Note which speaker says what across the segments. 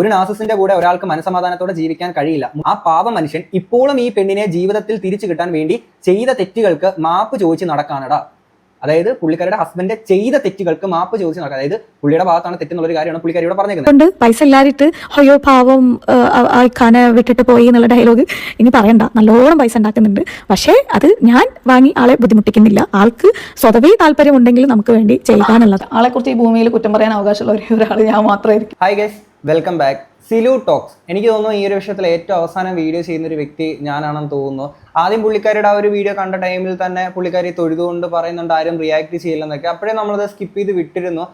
Speaker 1: ഒരു നാസിസിന്റെ കൂടെ ഒരാൾക്ക് മനസമാധാനത്തോടെ ജീവിക്കാൻ കഴിയില്ല. ആ പാവ മനുഷ്യൻ ഇപ്പോഴും ഈ പെണ്ണിനെ ജീവിതത്തിൽ തിരിച്ചു കിട്ടാൻ വേണ്ടി ചെയ്ത തെറ്റുകൾക്ക് മാപ്പ് ചോദിച്ച് നടക്കാനടാ. അതായത് പുള്ളിക്കാരുടെ ഹസ്ബൻഡ് ചെയ്ത തെറ്റുകൾക്ക് മാപ്പ് ചോദിച്ച് നടക്കുക അതായത് പുള്ളിയുടെ ഭാഗത്താണ് തെറ്റെന്നുള്ള ഒരു കാര്യമാണ് പുള്ളിക്കാരി ഇവിടെ പറഞ്ഞേക്കുന്നത്
Speaker 2: കൊണ്ട് പൈസ ഇല്ലാതിട്ട് അയ്യോ പാവം ഖാനെ വിട്ടിട്ട് പോയി എന്നുള്ള ഡയലോഗ് ഇനി പറയണ്ട. നല്ലോണം പൈസ ഉണ്ടാക്കുന്നുണ്ട്. പക്ഷേ അത് ഞാൻ വാങ്ങി ആളെ ബുദ്ധിമുട്ടിക്കുന്നില്ല. ആൾക്ക് സ്വതവേ താല്പര്യം ഉണ്ടെങ്കിൽ നമുക്ക് വേണ്ടി ചെയ്യാനുള്ളത്
Speaker 3: ആളെ കുറിച്ച് ഈ ഭൂമിയിൽ കുറ്റം പറയാൻ അവകാശമുള്ള ഒരേ ഒരാൾ ഞാൻ മാത്രമായിരിക്കും.
Speaker 1: Hi guys welcome back Silu talks എനിക്ക് തോന്നുന്നു ഈ ഒരു വിഷയത്തിൽ ഏറ്റവും അവസാനം വീഡിയോ ചെയ്യുന്ന ഒരു വ്യക്തി ഞാനാണെന്ന് തോന്നുന്നു. ആദ്യം പുള്ളിക്കാരിയുടെ ആ ഒരു വീഡിയോ കണ്ട ടൈമിൽ തന്നെ പുള്ളിക്കാരി തൊഴുതുകൊണ്ട് പറയുന്നുണ്ട് ആരും റിയാക്ട് ചെയ്യില്ലെന്നൊക്കെ. അപ്പോഴേ നമ്മളത് സ്കിപ്പ് ചെയ്ത് വിട്ടിരുന്നു.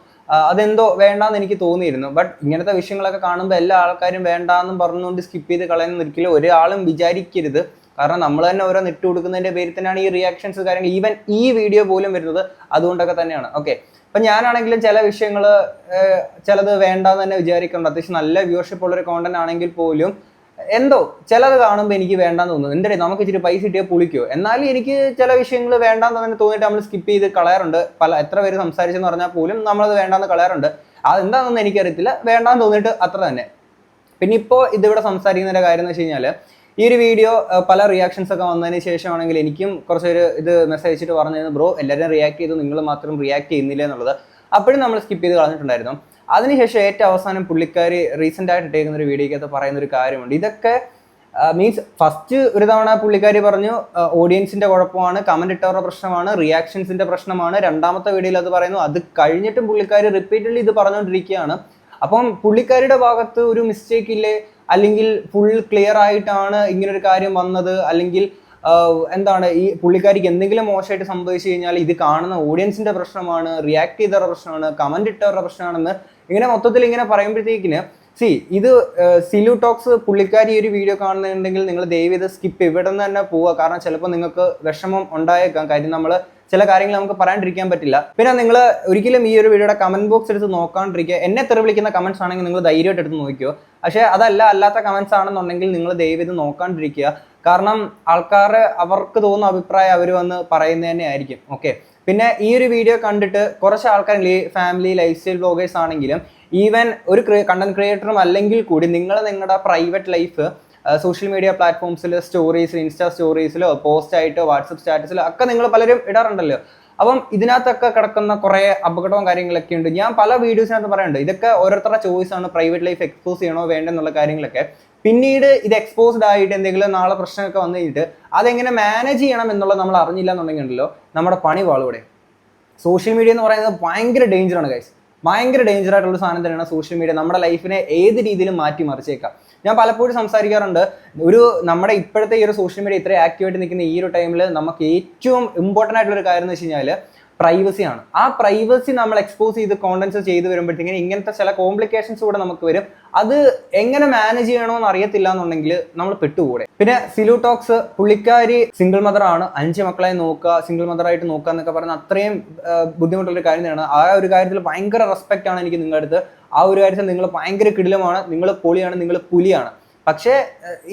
Speaker 1: അതെന്തോ വേണ്ടാന്ന് എനിക്ക് തോന്നിയിരുന്നു. ബട്ട് ഇങ്ങനത്തെ വിഷയങ്ങളൊക്കെ കാണുമ്പോൾ എല്ലാ ആൾക്കാരും വേണ്ടാന്നും പറഞ്ഞുകൊണ്ട് സ്കിപ്പ് ചെയ്ത് കളയുന്ന ഒരിക്കലും ഒരാളും വിചാരിക്കരുത്. കാരണം നമ്മൾ തന്നെ ഓരോ നെറ്റ് കൊടുക്കുന്നതിന്റെ പേരിൽ തന്നെയാണ് ഈ റിയാക്ഷൻസ് കാര്യങ്ങൾ. ഈവൻ ഈ വീഡിയോ പോലും വരുന്നത് അതുകൊണ്ടൊക്കെ തന്നെയാണ്. ഓക്കെ അപ്പൊ ഞാനാണെങ്കിലും ചില വിഷയങ്ങൾ ചിലത് വേണ്ടാന്ന് തന്നെ വിചാരിക്കുന്നുണ്ട്. അത്യാവശ്യം നല്ല വ്യൂവർഷിപ്പ് ഉള്ളൊരു കോണ്ടന്റ് ആണെങ്കിൽ പോലും എന്തോ ചിലത് കാണുമ്പോൾ എനിക്ക് വേണ്ടാന്ന് തോന്നുന്നു. എന്താ നമുക്ക് ഇച്ചിരി പൈസ കിട്ടിയാൽ പുളിക്കോ? എന്നാലും എനിക്ക് ചില വിഷയങ്ങൾ വേണ്ടാന്ന് തന്നെ തോന്നിയിട്ട് നമ്മൾ സ്കിപ്പ് ചെയ്ത് കളയാറുണ്ട്. പല എത്ര പേര് സംസാരിച്ചെന്ന് പറഞ്ഞാൽ പോലും നമ്മളത് വേണ്ടാന്ന് കളയാറുണ്ട്. അതെന്താണെന്ന് എനിക്കറിയത്തില്ല. വേണ്ടാന്ന് തോന്നിയിട്ട് അത്ര തന്നെ. പിന്നെ ഇപ്പോൾ ഇതിവിടെ സംസാരിക്കുന്നതിന്റെ കാര്യം എന്ന് വെച്ച് കഴിഞ്ഞാൽ ഈ ഒരു വീഡിയോ പല റിയാക്ഷൻസ് ഒക്കെ വന്നതിന് ശേഷമാണെങ്കിൽ എനിക്കും കുറച്ചൊരു ഇത് മെസ്സേജ് അയച്ചിട്ട് പറഞ്ഞിരുന്നു ബ്രോ എല്ലാവരും റിയാക്ട് ചെയ്തു നിങ്ങൾ മാത്രം റിയാക്ട് ചെയ്യുന്നില്ല എന്നുള്ളത്. അപ്പോഴും നമ്മൾ സ്കിപ്പ് ചെയ്ത് കളഞ്ഞിട്ടുണ്ടായിരുന്നു. അതിനുശേഷം ഏറ്റവും അവസാനം പുള്ളിക്കാരി റീസെന്റ് ആയിട്ട് ഇട്ടേക്കുന്ന ഒരു വീഡിയോക്കകത്ത് പറയുന്ന ഒരു കാര്യമുണ്ട്. ഇതൊക്കെ മീൻസ് ഫസ്റ്റ് ഒരു തവണ പുള്ളിക്കാരി പറഞ്ഞു ഓഡിയൻസിന്റെ കുഴപ്പമാണ് കമന്റ് ഇട്ടവരുടെ പ്രശ്നമാണ് റിയാക്ഷൻസിന്റെ പ്രശ്നമാണ്. രണ്ടാമത്തെ വീഡിയോയിൽ അത് പറയുന്നു അത് കഴിഞ്ഞിട്ടും പുള്ളിക്കാരി റിപ്പീറ്റഡ്ലി ഇത് പറഞ്ഞുകൊണ്ടിരിക്കുകയാണ് അപ്പം പുള്ളിക്കാരിയുടെ ഭാഗത്ത് ഒരു മിസ്റ്റേക്ക് ഇല്ലേ? അല്ലെങ്കിൽ ഫുൾ ക്ലിയർ ആയിട്ടാണ് ഇങ്ങനെ ഒരു കാര്യം വന്നത്? അല്ലെങ്കിൽ എന്താണ് ഈ പുള്ളിക്കാരിക്ക് എന്തെങ്കിലും മോശമായിട്ട് സംഭവിച്ചു കഴിഞ്ഞാൽ ഇത് കാണുന്ന ഓഡിയൻസിന്റെ പ്രശ്നമാണ് റിയാക്ട് ചെയ്തവരുടെ പ്രശ്നമാണ് കമന്റ് ഇട്ടവരുടെ പ്രശ്നമാണെന്ന് ഇങ്ങനെ മൊത്തത്തിൽ ഇങ്ങനെ പറയുമ്പോഴത്തേക്കിന് സി ഇത് സിലു ടോക്സ് പുള്ളിക്കാരി ഒരു വീഡിയോ കാണുന്നുണ്ടെങ്കിൽ നിങ്ങൾ ദയവ് ഇത് സ്കിപ്പ് ഇവിടെ നിന്ന് തന്നെ പോവുക. കാരണം ചിലപ്പോൾ നിങ്ങൾക്ക് വിഷമം ഉണ്ടായേക്കാം. കാര്യം നമ്മൾ ചില കാര്യങ്ങൾ നമുക്ക് പറയാണ്ടിരിക്കാൻ പറ്റില്ല. പിന്നെ നിങ്ങൾ ഒരിക്കലും ഈ ഒരു വീഡിയോയുടെ കമന്റ് ബോക്സ് എടുത്ത് നോക്കാണ്ടിരിക്കുക. എന്നെ തെറി വിളിക്കുന്ന കമന്റ്സ് ആണെങ്കിൽ നിങ്ങൾ ധൈര്യമായിട്ട് എടുത്ത് നോക്കിയോ പക്ഷേ അതല്ല അല്ലാത്ത കമന്റ്സ് ആണെന്നുണ്ടെങ്കിൽ നിങ്ങൾ ദയവ് ഇത് നോക്കാണ്ടിരിക്കുക. കാരണം ആൾക്കാർ അവർക്ക് തോന്നുന്ന അഭിപ്രായം അവർ വന്ന് പറയുന്നത് തന്നെ ആയിരിക്കും. ഓക്കെ പിന്നെ ഈ ഒരു വീഡിയോ കണ്ടിട്ട് കുറച്ച് ആൾക്കാർ ഫാമിലി ലൈഫ് സ്റ്റൈൽ ബ്ലോഗേഴ്സ് ആണെങ്കിലും ഈവൻ ഒരു കണ്ടന്റ് ക്രിയേറ്ററും അല്ലെങ്കിൽ കൂടി നിങ്ങൾ നിങ്ങളുടെ പ്രൈവറ്റ് ലൈഫ് സോഷ്യൽ മീഡിയ പ്ലാറ്റ്ഫോംസിൽ സ്റ്റോറീസിൽ ഇൻസ്റ്റാ സ്റ്റോറീസിലോ പോസ്റ്റ് ആയിട്ടോ വാട്സപ്പ് സ്റ്റാറ്റസിലോ ഒക്കെ നിങ്ങൾ പലരും ഇടാറുണ്ടല്ലോ. അപ്പം ഇതിനകത്തൊക്കെ കിടക്കുന്ന കുറേ അപകടവും കാര്യങ്ങളൊക്കെ ഉണ്ട്. ഞാൻ പല വീഡിയോസിനകത്ത് പറയുന്നുണ്ട് ഇതൊക്കെ ഓരോരുത്തരുടെ ചോയ്സ് ആണ്. പ്രൈവറ്റ് ലൈഫ് എക്സ്പോസ് ചെയ്യണോ വേണ്ടെന്നുള്ള കാര്യങ്ങളൊക്കെ. പിന്നീട് ഇത് എക്സ്പോസ്ഡ് ആയിട്ട് എന്തെങ്കിലും നാളെ പ്രശ്നമൊക്കെ വന്നു കഴിഞ്ഞിട്ട് അതെങ്ങനെ മാനേജ് ചെയ്യണം എന്നുള്ളത് നമ്മൾ അറിഞ്ഞില്ല എന്നുണ്ടെങ്കിൽ ഉണ്ടല്ലോ നമ്മുടെ പണി വാളൂടെ സോഷ്യൽ മീഡിയ എന്ന് പറയുന്നത് ഭയങ്കര ഡേഞ്ചറാണ് ഗൈസ് ഭയങ്കര ഡേഞ്ചർ ആയിട്ടുള്ള സാധനം തന്നെയാണ് സോഷ്യൽ മീഡിയ നമ്മുടെ ലൈഫിനെ ഏത് രീതിയിലും മാറ്റി മറിച്ചേക്കാം. ഞാൻ പലപ്പോഴും സംസാരിക്കാറുണ്ട് ഒരു നമ്മുടെ ഇപ്പോഴത്തെ ഈ ഒരു സോഷ്യൽ മീഡിയ ഇത്രയും ആക്റ്റീവായിട്ട് നിൽക്കുന്ന ഈ ഒരു ടൈമിൽ നമുക്ക് ഏറ്റവും ഇമ്പോർട്ടന്റ് ആയിട്ടുള്ള ഒരു കാര്യം എന്ന് വെച്ച് കഴിഞ്ഞാൽ പ്രൈവസി ആണ്. ആ പ്രൈവസി നമ്മൾ എക്സ്പോസ് ചെയ്ത് കോണ്ടൻസ് ചെയ്ത് വരുമ്പോഴത്തേക്കും ഇങ്ങനത്തെ ചില കോംപ്ലിക്കേഷൻസ് കൂടെ നമുക്ക് വരും. അത് എങ്ങനെ മാനേജ് ചെയ്യണമെന്ന് അറിയത്തില്ല എന്നുണ്ടെങ്കിൽ നമ്മൾ പെട്ടുകൂടെ പിന്നെ സിലു ടോക്സ് പുള്ളിക്കാരി സിംഗിൾ മദർ ആണ്. അഞ്ച് മക്കളെ നോക്കുക സിംഗിൾ മദർ ആയിട്ട് നോക്കുക എന്നൊക്കെ പറയുന്ന അത്രയും ആ, ബുദ്ധിമുട്ടുള്ള ഒരു കാര്യം തന്നെയാണ്. ആ ഒരു കാര്യത്തിൽ ഭയങ്കര റെസ്പെക്റ്റ് ആണ് എനിക്ക് നിങ്ങളുടെ അടുത്ത്. ആ ഒരു കാര്യത്തിൽ നിങ്ങൾ ഭയങ്കര കിടിലമാണ്. നിങ്ങൾ പൊളിയാണ് നിങ്ങൾ പുലിയാണ്. പക്ഷേ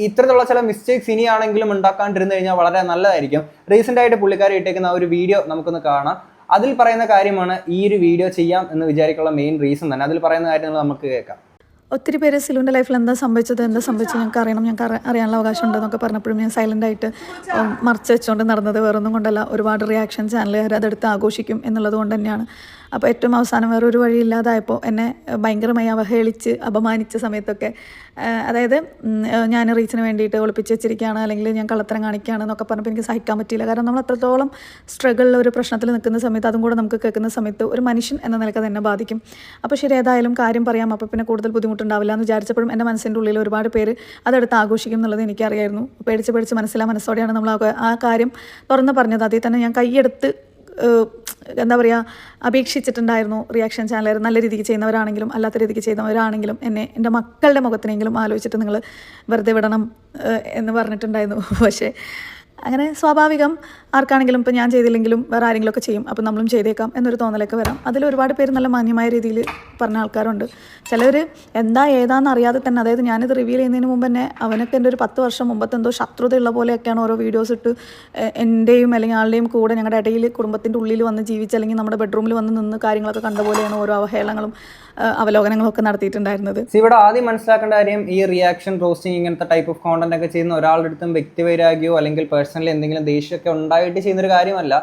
Speaker 1: ഇത്തരത്തിലുള്ള ചില മിസ്റ്റേക്സ് ഇനിയാണെങ്കിലും ഉണ്ടാക്കാണ്ടിരുന്നു കഴിഞ്ഞാൽ വളരെ നല്ലതായിരിക്കും. റീസെന്റ് ആയിട്ട് പുള്ളിക്കാരി ഇട്ടേക്കുന്ന ആ ഒരു വീഡിയോ നമുക്കൊന്ന് കാണാം. അതിൽ പറയുന്ന കാര്യമാണ് ഈ ഒരു വീഡിയോ ചെയ്യാം എന്ന് വിചാരിക്കാനുള്ള മെയിൻ റീസൺ തന്നെ. അതിൽ പറയുന്ന കാര്യങ്ങൾ നമുക്ക് കേൾക്കാം.
Speaker 3: ഒത്തിരി പേര് സിലുവിന്റെ ലൈഫിൽ എന്താ സംഭവിച്ചത് എന്താ സംഭവിച്ചത് ഞങ്ങൾക്ക് അറിയണം. ഞങ്ങൾക്ക് അറി- അറിയാനുള്ള അവകാശം ഉണ്ടെന്നൊക്കെ പറഞ്ഞപ്പോഴും ഞാൻ സൈലന്റ് ആയിട്ട് മറച്ചു വെച്ചുകൊണ്ട് നടന്നത് വേറൊന്നും കൊണ്ടല്ല. ഒരുപാട് റിയാക്ഷൻ ചാനലുകാർ അതെടുത്ത് ആഘോഷിക്കും എന്നുള്ളത് കൊണ്ട് തന്നെയാണ്. അപ്പോൾ ഏറ്റവും അവസാനം വേറൊരു വഴിയില്ലാതായപ്പോൾ എന്നെ ഭയങ്കരമായി അവഹേളിച്ച് അപമാനിച്ച സമയത്തൊക്കെ അതായത് ഞാൻ റീച്ചിന് വേണ്ടിയിട്ട് ഒളിപ്പിച്ച് വെച്ചിരിക്കുകയാണ് അല്ലെങ്കിൽ ഞാൻ കള്ളത്തരം കാണിക്കുകയാണ് എന്നൊക്കെ പറഞ്ഞപ്പോൾ എനിക്ക് സഹിക്കാൻ പറ്റിയില്ല. കാരണം നമ്മൾ അത്രത്തോളം സ്ട്രഗിളിൽ ഒരു പ്രശ്നത്തിൽ നിൽക്കുന്ന സമയത്ത് അതും കൂടെ നമുക്ക് കേൾക്കുന്ന സമയത്ത് ഒരു മനുഷ്യൻ എന്ന നിലയ്ക്ക് തന്നെ ബാധിക്കും. അപ്പോൾ ശരി ഏതായാലും കാര്യം പറയാം. അപ്പോൾ പിന്നെ കൂടുതൽ ബുദ്ധിമുട്ടുണ്ടാവില്ല എന്ന് വിചാരിച്ചപ്പോഴും എന്റെ മനസ്സിന്റെ ഉള്ളിൽ ഒരുപാട് പേര് അതെടുത്ത് ആഘോഷിക്കും എന്നുള്ളത് എനിക്കറിയായിരുന്നു. പേടിച്ച് പേടിച്ച് മനസ്സിലാ മനസ്സോടെയാണ് നമ്മൾ ആ കാര്യം തുറന്ന് പറഞ്ഞത്. അതിൽ തന്നെ ഞാൻ കൈയെടുത്ത് എന്താ പറയുക അപേക്ഷിച്ചിട്ടുണ്ടായിരുന്നു റിയാക്ഷൻ ചാനൽ നല്ല രീതിക്ക് ചെയ്യുന്നവരാണെങ്കിലും അല്ലാത്ത രീതിക്ക് ചെയ്യുന്നവരാണെങ്കിലും എന്നെ എന്റെ മക്കളുടെ മുഖത്തിനെങ്കിലും ആലോചിച്ചിട്ട് നിങ്ങൾ വെറുതെ വിടണം എന്ന് പറഞ്ഞിട്ടുണ്ടായിരുന്നു. പക്ഷേ അങ്ങനെ സ്വാഭാവികം ആർക്കാണെങ്കിലും ഇപ്പോൾ ഞാൻ ചെയ്തില്ലെങ്കിലും വേറെ ആരെങ്കിലും ഒക്കെ ചെയ്യും. അപ്പോൾ നമ്മളും ചെയ്തേക്കാം എന്നൊരു തോന്നലൊക്കെ വരാം. അതിൽ ഒരുപാട് പേര് നല്ല മാന്യമായ രീതിയിൽ പറഞ്ഞ ആൾക്കാരുണ്ട്. ചിലർ എന്താ ഏതാണെന്ന് അറിയാതെ തന്നെ അതായത് ഞാനിത് റിവീൽ ചെയ്യുന്നതിന് മുമ്പ് തന്നെ അവനൊക്കെ എന്റെ ഒരു പത്ത് വർഷം മുമ്പത്തെ എന്തോ ശത്രുതയുള്ള പോലെയൊക്കെയാണ് ഓരോ വീഡിയോസ് ഇട്ട് എന്റെയും അല്ലെങ്കിൽ ആളുടെയും കൂടെ ഞങ്ങളുടെ ഇടയിൽ കുടുംബത്തിന്റെ ഉള്ളിൽ വന്ന് ജീവിച്ച് അല്ലെങ്കിൽ നമ്മുടെ ബെഡ്റൂമിൽ വന്ന് നിന്ന് കാര്യങ്ങളൊക്കെ കണ്ട പോലെയാണ് ഓരോ അവഹേളനങ്ങളും. അവലോകനങ്ങളൊക്കെ നടത്തിയിട്ടുണ്ടായിരുന്നത്.
Speaker 1: ഇവിടെ ആദ്യം മനസ്സിലാക്കേണ്ട കാര്യം ഈ റിയാക്ഷൻ റോസ്റ്റിംഗ് ഇങ്ങനത്തെ ടൈപ്പ് ഓഫ് കോണ്ടന്റ് ഒക്കെ ചെയ്യുന്ന ഒരാളുടെ അടുത്തും വ്യക്തിവൈരാഗ്യോ അല്ലെങ്കിൽ പേഴ്സണലി എന്തെങ്കിലും ദേഷ്യമൊക്കെ ഉണ്ടായിട്ട് ചെയ്യുന്ന ഒരു കാര്യമല്ല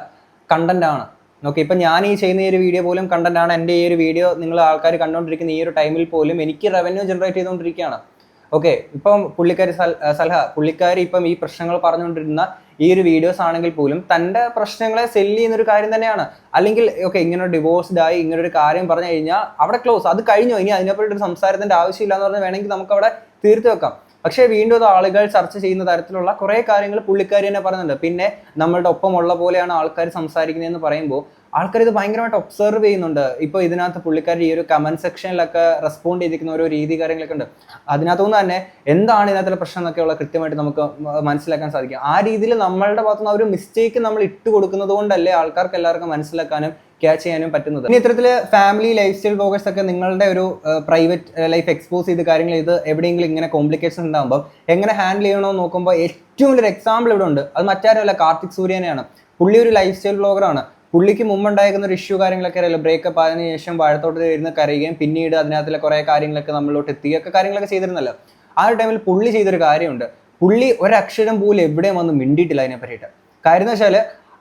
Speaker 1: കണ്ടന്റ് ആണ്. ഓക്കെ ഇപ്പം ഞാൻ ഈ ചെയ്യുന്ന ഈ ഒരു വീഡിയോ പോലും കണ്ടന്റ് ആണ്. എന്റെ ഈ ഒരു വീഡിയോ നിങ്ങൾ ആൾക്കാർ കണ്ടുകൊണ്ടിരിക്കുന്ന ഈ ഒരു ടൈമിൽ പോലും എനിക്ക് റവന്യൂ ജനറേറ്റ് ചെയ്തുകൊണ്ടിരിക്കുകയാണ്. ഓക്കെ ഇപ്പം പുള്ളിക്കാരി സൽഹ പുള്ളിക്കാരി ഇപ്പം ഈ പ്രശ്നങ്ങൾ പറഞ്ഞുകൊണ്ടിരുന്ന ഈ ഒരു വീഡിയോസ് ആണെങ്കിൽ പോലും തന്റെ പ്രശ്നങ്ങളെ സെല്ല് ചെയ്യുന്ന ഒരു കാര്യം തന്നെയാണ്. അല്ലെങ്കിൽ ഓക്കെ ഇങ്ങനെ ഡിവോഴ്സ്ഡ് ആയി ഇങ്ങനെ ഒരു കാര്യം പറഞ്ഞു കഴിഞ്ഞാൽ അവിടെ ക്ലോസ് അത് കഴിഞ്ഞു? ഇനി അതിനെപ്പറ്റി ഒരു സംസാരത്തിന്റെ ആവശ്യമില്ല എന്ന് പറഞ്ഞാൽ വേണമെങ്കിൽ നമുക്ക് അവിടെ തീർത്തു വെക്കാം. പക്ഷേ വീണ്ടും അത് ആളുകൾ ചർച്ച ചെയ്യുന്ന തരത്തിലുള്ള കുറേ കാര്യങ്ങൾ പുള്ളിക്കാരി തന്നെ പറയുന്നുണ്ട്. പിന്നെ നമ്മളുടെ ഒപ്പമുള്ള പോലെയാണ് ആൾക്കാർ സംസാരിക്കുന്നതെന്ന് പറയുമ്പോൾ ആൾക്കാർ ഇത് ഭയങ്കരമായിട്ട് ഒബ്സർവ് ചെയ്യുന്നുണ്ട്. ഇപ്പോൾ ഇതിനകത്ത് പുള്ളിക്കാർ ഈ ഒരു കമന്റ് സെക്ഷനിലൊക്കെ റെസ്പോണ്ട് ചെയ്തിരിക്കുന്ന ഓരോ രീതി കാര്യങ്ങളൊക്കെ ഉണ്ട്. അതിനകത്തുനിന്ന് തന്നെ എന്താണ് ഇതിനകത്തുള്ള പ്രശ്നം എന്നൊക്കെയുള്ള കൃത്യമായിട്ട് നമുക്ക് മനസ്സിലാക്കാൻ സാധിക്കും. ആ രീതിയിൽ നമ്മളുടെ ഭാഗത്തുനിന്ന് ആ ഒരു മിസ്റ്റേക്ക് നമ്മൾ ഇട്ട് കൊടുക്കുന്നത് കൊണ്ടല്ലേ ആൾക്കാർക്ക് എല്ലാവർക്കും മനസ്സിലാക്കാനും ക്യാച്ച് ചെയ്യാനും പറ്റുന്നത്. ഇനി ഇത്തരത്തിൽ ഫാമിലി ലൈഫ് സ്റ്റൈൽ ബ്ലോഗേഴ്സ് ഒക്കെ നിങ്ങളുടെ ഒരു പ്രൈവറ്റ് ലൈഫ് എക്സ്പോസ് ചെയ്ത് കാര്യങ്ങൾ ഇത് എവിടെയെങ്കിലും ഇങ്ങനെ കോംപ്ലിക്കേഷൻ ഉണ്ടാകുമ്പോൾ എങ്ങനെ ഹാൻഡിൽ ചെയ്യണമെന്ന് നോക്കുമ്പോൾ ഏറ്റവും വലിയൊരു എക്സാമ്പിൾ ഇവിടെ ഉണ്ട്. അത് മറ്റാരുമല്ല കാർത്തിക് സൂര്യനെയാണ്. പുള്ളി ഒരു ലൈഫ് സ്റ്റൈൽ ബ്ലോഗറാണ് പുള്ളിക്ക് മുമ്പ് ഉണ്ടായിരുന്ന ഒരു ഇഷ്യൂ കാര്യങ്ങളൊക്കെ അറിയില്ല ബ്രേക്കപ്പ് ആയതിനു ശേഷം വാഴത്തോട്ട് ഇരുന്ന് കരയുകയും പിന്നീട് അതിനകത്തുള്ള കുറേ കാര്യങ്ങളൊക്കെ നമ്മളിലോട്ട് എത്തിയൊക്കെ കാര്യങ്ങളൊക്കെ ചെയ്തിരുന്നല്ലോ. ആ ഒരു ടൈമിൽ പുള്ളി ചെയ്തൊരു കാര്യമുണ്ട്. പുള്ളി ഒരക്ഷരം പോലും എവിടെയും വന്ന് മിണ്ടിയിട്ടില്ല അതിനെ പറ്റിയിട്ട്. കാര്യം എന്ന് വെച്ചാൽ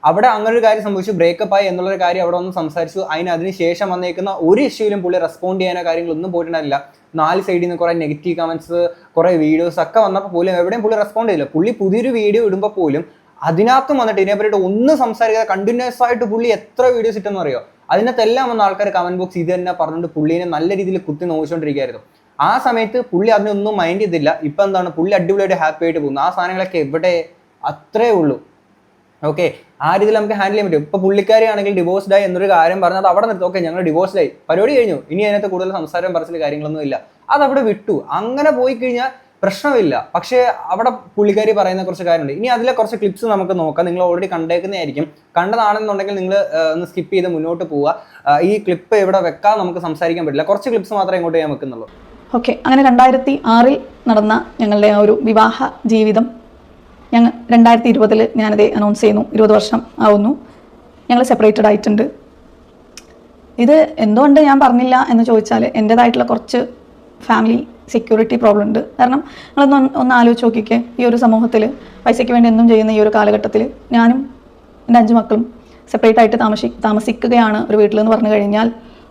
Speaker 1: അവിടെ അങ്ങനെ ഒരു കാര്യം സംഭവിച്ചു ബ്രേക്കപ്പ് ആയി എന്നുള്ളൊരു കാര്യം അവിടെ ഒന്ന് സംസാരിച്ചു. അതിന് അതിന് ശേഷം വന്നേക്കുന്ന ഒരു ഇഷ്യൂലും പുള്ളി റെസ്പോണ്ട് ചെയ്യാനോ കാര്യങ്ങളൊന്നും പോയിട്ടുണ്ടായില്ല നാല് സൈഡിൽ നിന്ന് കുറേ നെഗറ്റീവ് കമന്റ്സ് കുറേ വീഡിയോസ് ഒക്കെ വന്നപ്പോൾ പോലും എവിടെയും പുള്ളി റെസ്പോണ്ട് ചെയ്തില്ല. പുള്ളി പുതിയൊരു വീഡിയോ ഇടുമ്പോൾ പോലും അതിനകത്തും വന്നിട്ട് ഇതിനെ പറ്റിയിട്ട് ഒന്നും സംസാരിക്കാതെ കണ്ടിന്യൂസ് ആയിട്ട് പുള്ളി എത്ര വീഡിയോസ് ഇട്ടെന്ന് അറിയോ? അതിനകത്തെല്ലാം വന്ന ആൾക്കാർ കമന്റ് ബോക്സ് ഇത് തന്നെ പറഞ്ഞുകൊണ്ട് പുള്ളിനെ നല്ല രീതിയിൽ കുത്തി നോക്കിക്കൊണ്ടിരിക്കുകയായിരുന്നു ആ സമയത്ത് പുള്ളി അതിനൊന്നും മൈൻഡ് ചെയ്തില്ല. ഇപ്പൊ എന്താണ്? പുള്ളി അടിപൊളിയായിട്ട് ഹാപ്പി ആയിട്ട് പോകുന്നു. ആ സാധനങ്ങളൊക്കെ എവിടെ? അത്രേ ഉള്ളൂ. ഓക്കെ ആ രീതിയിൽ നമുക്ക് ഹാൻഡിൽ ചെയ്യാൻ പറ്റും. ഇപ്പൊ പുള്ളിക്കാരെയാണെങ്കിൽ ഡിവോഴ്സ്ഡ് ആയി എന്നൊരു കാര്യം പറഞ്ഞാൽ അവിടെ നിർത്തും. ഓക്കെ ഞങ്ങൾ ഡിവോഴ്സ്ഡ് ആയി. പരിപാടി കഴിഞ്ഞു. ഇനി അതിനകത്ത് കൂടുതൽ സംസാരം പറച്ചിൽ കാര്യങ്ങളൊന്നും ഇല്ല. അത് അവിടെ വിട്ടു. അങ്ങനെ പോയി കഴിഞ്ഞാൽ പ്രശ്നമില്ല. പക്ഷേ അവിടെ പുള്ളിക്കാരി പറയുന്ന കുറച്ച് കാര്യമുണ്ട്. ഇനി അതിലെ കുറച്ച് ക്ലിപ്സ് നമുക്ക് നോക്കാം. നിങ്ങൾ ഓൾറെഡി കണ്ടേക്കുന്നതായിരിക്കും. കണ്ടതാണെന്നുണ്ടെങ്കിൽ നിങ്ങൾ ഒന്ന് സ്കിപ്പ് ചെയ്ത് മുന്നോട്ട് പോവുക. ഈ ക്ലിപ്പ് ഇവിടെ വെക്കാൻ നമുക്ക് സംസാരിക്കാൻ പറ്റില്ല. കുറച്ച് ക്ലിപ്സ് മാത്രമേ ഇങ്ങോട്ട് ഞാൻ വെക്കുന്നുള്ളൂ.
Speaker 3: ഓക്കെ അങ്ങനെ രണ്ടായിരത്തി ആറിൽ നടന്ന ഞങ്ങളുടെ ആ ഒരു വിവാഹ ജീവിതം ഞങ്ങൾ രണ്ടായിരത്തി ഇരുപതിൽ ഞാനത് അനൗൺസ് ചെയ്യുന്നു. ഇരുപത് വർഷം ആവുന്നു. ഞങ്ങൾ സെപ്പറേറ്റഡ് ആയിട്ടുണ്ട്. ഇത് എന്തുകൊണ്ട് ഞാൻ പറഞ്ഞില്ല എന്ന് ചോദിച്ചാൽ എന്റേതായിട്ടുള്ള കുറച്ച് ഫാമിലി സെക്യൂരിറ്റി പ്രോബ്ലം ഉണ്ട്. കാരണം നിങ്ങളൊന്ന് ഒന്ന് ആലോചിച്ച് നോക്കിക്കേ ഈ ഒരു സമൂഹത്തിൽ പൈസയ്ക്ക് വേണ്ടി എന്തും ചെയ്യുന്ന ഈ ഒരു കാലഘട്ടത്തിൽ ഞാനും എന്റെ അഞ്ച് മക്കളും സെപ്പറേറ്റ് ആയിട്ട് താമസി താമസിക്കുകയാണ് ഒരു വീട്ടിലെന്ന് പറഞ്ഞു കഴിഞ്ഞാൽ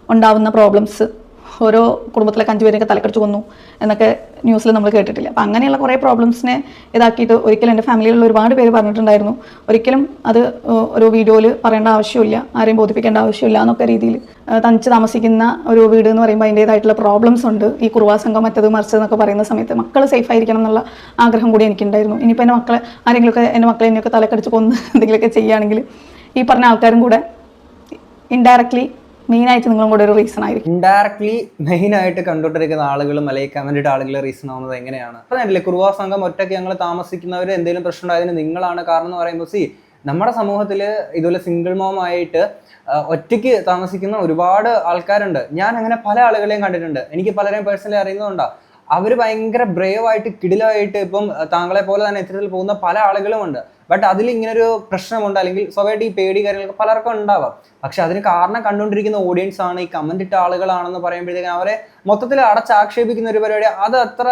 Speaker 3: ഉണ്ടാവുന്ന പ്രോബ്ലംസ് ഓരോ കുടുംബത്തിലെ അഞ്ച് പേരൊക്കെ തലക്കടിച്ച് കൊന്നു എന്നൊക്കെ ന്യൂസിൽ നമ്മൾ കേട്ടിട്ടില്ല. അപ്പം അങ്ങനെയുള്ള കുറേ പ്രോബ്ലംസിനെ ഇതാക്കിയിട്ട് ഒരിക്കലും എന്റെ ഫാമിലിയിലുള്ള ഒരുപാട് പേര് പറഞ്ഞിട്ടുണ്ടായിരുന്നു. ഒരിക്കലും അത് ഒരു വീഡിയോയിൽ പറയേണ്ട ആവശ്യമില്ല ആരെയും ബോധിപ്പിക്കേണ്ട ആവശ്യമില്ല എന്നൊക്കെ രീതിയിൽ തനിച്ച് താമസിക്കുന്ന ഒരു വീട് എന്ന് പറയുമ്പോൾ അതിന്റേതായിട്ടുള്ള പ്രോബ്ലംസ് ഉണ്ട്. ഈ കുറുവാ സംഘം മറ്റത് മറിച്ചത് എന്നൊക്കെ പറയുന്ന സമയത്ത് മക്കൾ സേഫ് ആയിരിക്കണം എന്നുള്ള ആഗ്രഹം കൂടി എനിക്കുണ്ടായിരുന്നു. ഇനിയിപ്പോൾ എന്റെ മക്കളെ ആരെങ്കിലുമൊക്കെ എന്റെ മക്കളെ എന്നെയൊക്കെ തലക്കടിച്ച് കൊന്ന് എന്തെങ്കിലുമൊക്കെ ചെയ്യുകയാണെങ്കിൽ ഈ പറഞ്ഞ ആൾക്കാരും കൂടെ ഇൻഡയറക്ട്ലി മെയിനായിട്ട് നിങ്ങളും കൂടെ ഒരു റീസൺ ആയിരിക്കും.
Speaker 1: ഇൻഡയറക്ട്ലി മെയിൻ ആയിട്ട് കണ്ടുകൊണ്ടിരിക്കുന്ന ആളുകളും അല്ലെങ്കിൽ കമന്റിട്ട് ആളുകൾ റീസൺ ആവുന്നത് എങ്ങനെയാണ്? പറഞ്ഞില്ലേ കുറുവാ സംഘം ഒറ്റയ്ക്ക് ഞങ്ങൾ താമസിക്കുന്നവർ എന്തെങ്കിലും പ്രശ്നം ഉണ്ടായതിന് നിങ്ങളാണ് കാരണം എന്ന് പറയുമ്പോൾ സി നമ്മുടെ സമൂഹത്തിൽ ഇതുപോലെ സിംഗിൾ മോം ആയിട്ട് ഒറ്റയ്ക്ക് താമസിക്കുന്ന ഒരുപാട് ആൾക്കാരുണ്ട്. ഞാൻ അങ്ങനെ പല ആളുകളെയും കണ്ടിട്ടുണ്ട്. എനിക്ക് പലരെയും പേഴ്സണലി അറിയുന്നതുകൊണ്ടാ. അവർ ഭയങ്കര ബ്രേവ് ആയിട്ട് കിടിലായിട്ട് ഇപ്പം താങ്കളെ പോലെ തന്നെ ഇത്തരത്തിൽ പോകുന്ന പല ആളുകളുമുണ്ട്. ബട്ട് അതിൽ ഇങ്ങനെ ഒരു പ്രശ്നമുണ്ട്. അല്ലെങ്കിൽ സ്വയമായിട്ട് ഈ പേടി കാര്യങ്ങളൊക്കെ പലർക്കും ഉണ്ടാവാം. പക്ഷെ അതിന് കാരണം കണ്ടുകൊണ്ടിരിക്കുന്ന ഓഡിയൻസ് ആണ് ഈ കമന്റ് ഇട്ട ആളുകളാണെന്ന് പറയുമ്പോഴത്തേക്കും അവരെ മൊത്തത്തിൽ അടച്ചാക്ഷേപിക്കുന്ന ഒരു പരിപാടി. അത് അത്ര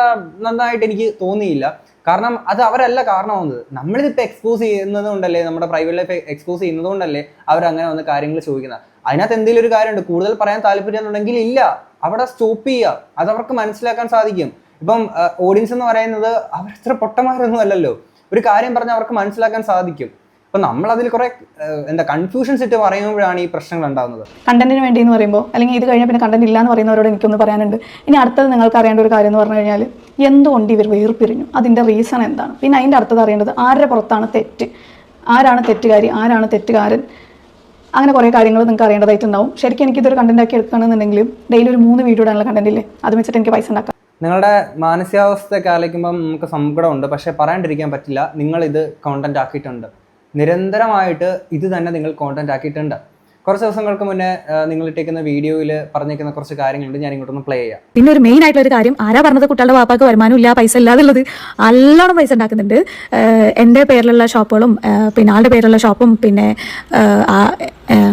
Speaker 1: നന്നായിട്ട് എനിക്ക് തോന്നിയില്ല. കാരണം അത് അവരല്ല കാരണമാവുന്നത്. നമ്മളിതിപ്പോൾ എക്സ്പോസ് ചെയ്യുന്നത് കൊണ്ടല്ലേ നമ്മുടെ പ്രൈവറ്റ് ലൈഫ് എക്സ്പോസ് ചെയ്യുന്നത് കൊണ്ടല്ലേ അവരങ്ങനെ വന്ന് കാര്യങ്ങൾ ചോദിക്കുന്നത്. അതിനകത്ത് എന്തെങ്കിലും ഒരു കാര്യമുണ്ട്. കൂടുതൽ പറയാൻ താല്പര്യം ഇല്ല. അവിടെ സ്റ്റോപ്പ് ചെയ്യുക. അത് അവർക്ക് മനസ്സിലാക്കാൻ സാധിക്കും. ഇപ്പം ഓഡിയൻസ് എന്ന് പറയുന്നത് അവരത്ര പൊട്ടന്മാരൊന്നും അല്ലല്ലോ. ഒരു കാര്യം പറഞ്ഞാൽ അവർക്ക് മനസ്സിലാക്കാൻ സാധിക്കും. അപ്പൊ നമ്മൾ അതിൽ കുറെ എന്താ കൺഫ്യൂഷൻസ് ഇട്ട് പറയുമ്പോഴാണ് ഈ പ്രശ്നങ്ങൾ ഉണ്ടാകുന്നത്
Speaker 3: കണ്ടന്റിന് വേണ്ടി എന്ന് പറയുമ്പോൾ അല്ലെങ്കിൽ ഇത് കഴിഞ്ഞാൽ പിന്നെ കണ്ടന്റ് ഇല്ല എന്ന് പറയുന്നവരോട് എനിക്കൊന്ന് പറയാനുണ്ട്. ഇനി അടുത്തത് നിങ്ങൾക്ക് അറിയേണ്ട ഒരു കാര്യം എന്ന് പറഞ്ഞു കഴിഞ്ഞാൽ എന്തുകൊണ്ട് ഇവർ വേർപിരിഞ്ഞു? അതിന്റെ റീസൺ എന്താണ്? പിന്നെ അതിന്റെ അടുത്തത് അറിയേണ്ടത് ആരുടെ പുറത്താണ് തെറ്റ്? ആരാണ് തെറ്റുകാരി? ആരാണ് തെറ്റുകാരൻ? അങ്ങനെ കുറേ കാര്യങ്ങൾ നിങ്ങൾക്ക് അറിയേണ്ടതായിട്ടുണ്ടാവും. ശരിക്കും എനിക്കിതൊരു കണ്ടന്റ് ആക്കി എടുക്കുകയാണെന്നുണ്ടെങ്കിലും ഡെയിലി ഒരു മൂന്ന് വീഡിയോ ഇടാനുള്ള കണ്ടന്റ് ഇല്ലേ? അത് വെച്ചിട്ട് എനിക്ക് പൈസ ഉണ്ടാക്കാം.
Speaker 1: നിങ്ങളുടെ മാനസികാവസ്ഥയൊക്കെ ആലോചിക്കുമ്പം നമുക്ക് സങ്കടമുണ്ട്. പക്ഷേ പറയാണ്ടിരിക്കാൻ പറ്റില്ല. നിങ്ങളിത് കോണ്ടന്റ് ആക്കിയിട്ടുണ്ട്. നിരന്തരമായിട്ട് ഇത് തന്നെ നിങ്ങൾ കോണ്ടന്റ് ആക്കിയിട്ടുണ്ട്. കുറച്ച് ദിവസങ്ങൾക്ക് മുന്നേ നിങ്ങൾ ഇട്ടേക്കുന്ന വീഡിയോയിൽ പറഞ്ഞേക്കുന്ന കുറച്ച് കാര്യങ്ങളുണ്ട്. ഞാൻ ഇങ്ങോട്ടൊന്ന് പ്ലേ ചെയ്യാം.
Speaker 2: പിന്നെ ഒരു മെയിൻ ആയിട്ടുള്ള ഒരു കാര്യം ആരാ പറഞ്ഞത് കുട്ടികളുടെ വാപ്പാക്ക് വരുമാനം ഇല്ല പൈസ ഇല്ലാതുള്ളത് നല്ലോണം പൈസ ഉണ്ടാക്കുന്നുണ്ട്. എന്റെ പേരിലുള്ള ഷോപ്പുകളും പിന്നെ ആളുടെ പേരിലുള്ള ഷോപ്പും പിന്നെ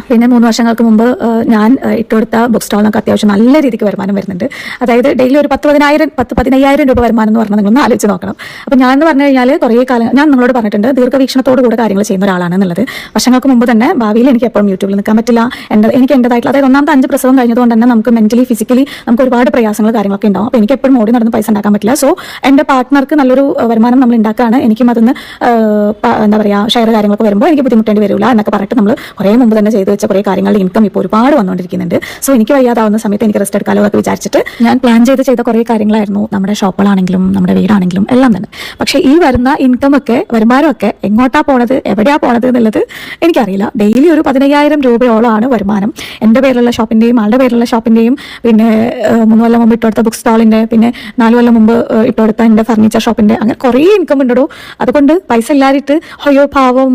Speaker 2: പിന്നെ മൂന്ന് വർഷങ്ങൾക്ക് മുമ്പ് ഞാൻ ഇട്ടുകൊടുത്ത ബുക്ക് സ്റ്റാളിനൊക്കെ അത്യാവശ്യം നല്ല രീതിക്ക് വരുമാനം വരുന്നുണ്ട്. അതായത് ഡെയിലി ഒരു പത്ത് പതിനായിരം പത്ത് പതിനയ്യായിരം രൂപ വരുമാനം എന്ന് പറഞ്ഞാൽ നിങ്ങളൊന്ന് ആലോചിച്ച് നോക്കണം. അപ്പോൾ ഞാൻ എന്ന് പറഞ്ഞു കഴിഞ്ഞാൽ കുറേ കാലം ഞാൻ നിങ്ങളോട് പറഞ്ഞിട്ടുണ്ട് ദീർഘവീക്ഷണത്തോടു കൂടെ കാര്യങ്ങൾ ചെയ്യുന്ന ഒരാളാണ് എന്നുള്ളത്. വർഷങ്ങൾക്ക് മുമ്പ് തന്നെ ഭാവിയിൽ എനിക്ക് എപ്പോഴും യൂട്യൂബിൽ നിൽക്കാൻ പറ്റില്ല. എന്റെ എനിക്ക് എന്റെതായിട്ടുള്ള അതായത് ഒന്നാമത്തെ അഞ്ച് പ്രസവം കഴിഞ്ഞതുകൊണ്ട് തന്നെ നമുക്ക് മെന്റലി ഫിസിക്കലി നമുക്ക് ഒരുപാട് പ്രയാസങ്ങൾ കാര്യങ്ങളൊക്കെ ഉണ്ടാവും. അപ്പോൾ എനിക്ക് എപ്പോഴും ഓടി നടന്ന് പൈസ ഉണ്ടാക്കാൻ പറ്റില്ല. സോ എന്റെ പാർട്ട്ണർക്ക് നല്ലൊരു വരുമാനം നമ്മൾ ഉണ്ടാക്കുകയാണ് എനിക്കും അതൊന്ന് എന്താ പറയുക ഷെയർ കാര്യങ്ങളൊക്കെ വരുമ്പോൾ എനിക്ക് ബുദ്ധിമുട്ടേണ്ടി വരില്ല എന്നൊക്കെ പറഞ്ഞിട്ട് നമ്മൾ കുറേ മുമ്പ് തന്നെ ചെയ്തു വെച്ച കുറേ കാര്യങ്ങളുടെ ഇൻകം ഇപ്പോൾ ഒരുപാട് വന്നുകൊണ്ടിരിക്കുന്നുണ്ട്. സോ എനിക്ക് വയ്യാതാവുന്ന സമയത്ത് എനിക്ക് റെസ്റ്റ് എടുക്കാലോ എന്നൊക്കെ വിചാരിച്ചിട്ട് ഞാൻ പ്ലാൻ ചെയ്ത് ചെയ്ത കുറേ കാര്യങ്ങളായിരുന്നു. നമ്മുടെ ഷോപ്പുകളാണെങ്കിലും നമ്മുടെ വീടാണെങ്കിലും എല്ലാം തന്നെ. പക്ഷേ ഈ വരുന്ന ഇൻകം ഒക്കെ വരുമാനമൊക്കെ എങ്ങോട്ടാ പോണത് എവിടെയാ പോണത് എന്നുള്ളത് എനിക്കറിയില്ല. ഡെയിലി ഒരു പതിനയ്യായിരം രൂപയോളമാണ് വരുമാനം. എന്റെ പേരിലുള്ള ഷോപ്പിന്റെയും ആളുടെ പേരിലുള്ള ഷോപ്പിന്റെയും പിന്നെ മൂന്ന് കൊല്ലം മുമ്പ് ഇട്ടുകൊടുത്ത ബുക്ക് സ്റ്റാളിന്റെ പിന്നെ നാല് കൊല്ലം മുമ്പ് ഇട്ടുകൊടുത്ത എന്റെ ഫർണിച്ചർ ഷോപ്പിന്റെ അങ്ങനെ കുറേ ഇൻകം ഉണ്ടോ അതുകൊണ്ട് പൈസ ഇല്ലാതിട്ട് അയ്യോ പാവം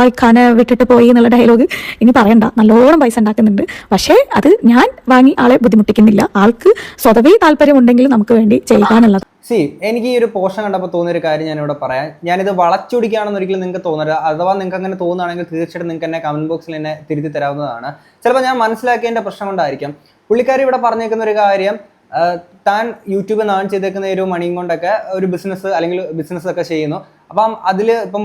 Speaker 2: ആയിക്കാനെ വിട്ടിട്ട് പോയി എന്നുള്ള ഡയലോഗ് ഇനി പറയണ്ട. നല്ലോണം പൈസ ഉണ്ടാക്കുന്നുണ്ട്. പക്ഷേ അത് ഞാൻ വാങ്ങി ആളെ ബുദ്ധിമുട്ടിക്കുന്നില്ല. ആൾക്ക് സ്വതവേ താല്പര്യമുണ്ടെങ്കിൽ നമുക്ക് വേണ്ടി ചെയ്യാനുള്ളത്
Speaker 1: സി എനിക്ക് ഈ ഒരു പോഷൻ കണ്ടപ്പോൾ തോന്നിയ ഒരു കാര്യം ഞാനിവിടെ പറയാം. ഞാനിത് വളച്ചൊടിക്കുകയാണെന്ന് ഒരിക്കലും നിങ്ങൾക്ക് തോന്നരുത്. അഥവാ നിങ്ങൾക്ക് അങ്ങനെ തോന്നുകയാണെങ്കിൽ തീർച്ചയായിട്ടും നിങ്ങൾക്ക് എന്നെ കമന്റ് ബോക്സിൽ എന്നെ തിരുത്തി തരാവുന്നതാണ്. ചിലപ്പോൾ ഞാൻ മനസ്സിലാക്കിയതിന്റെ പ്രശ്നം കൊണ്ടായിരിക്കും. പുള്ളിക്കാരി ഇവിടെ പറഞ്ഞേക്കുന്ന ഒരു കാര്യം താൻ യൂട്യൂബിൽ നാൺ ചെയ്തേക്കുന്ന ഒരു മണിയും കൊണ്ടൊക്കെ ഒരു ബിസിനസ് അല്ലെങ്കിൽ ബിസിനസ് ഒക്കെ ചെയ്യുന്നു. അപ്പം അതിൽ ഇപ്പം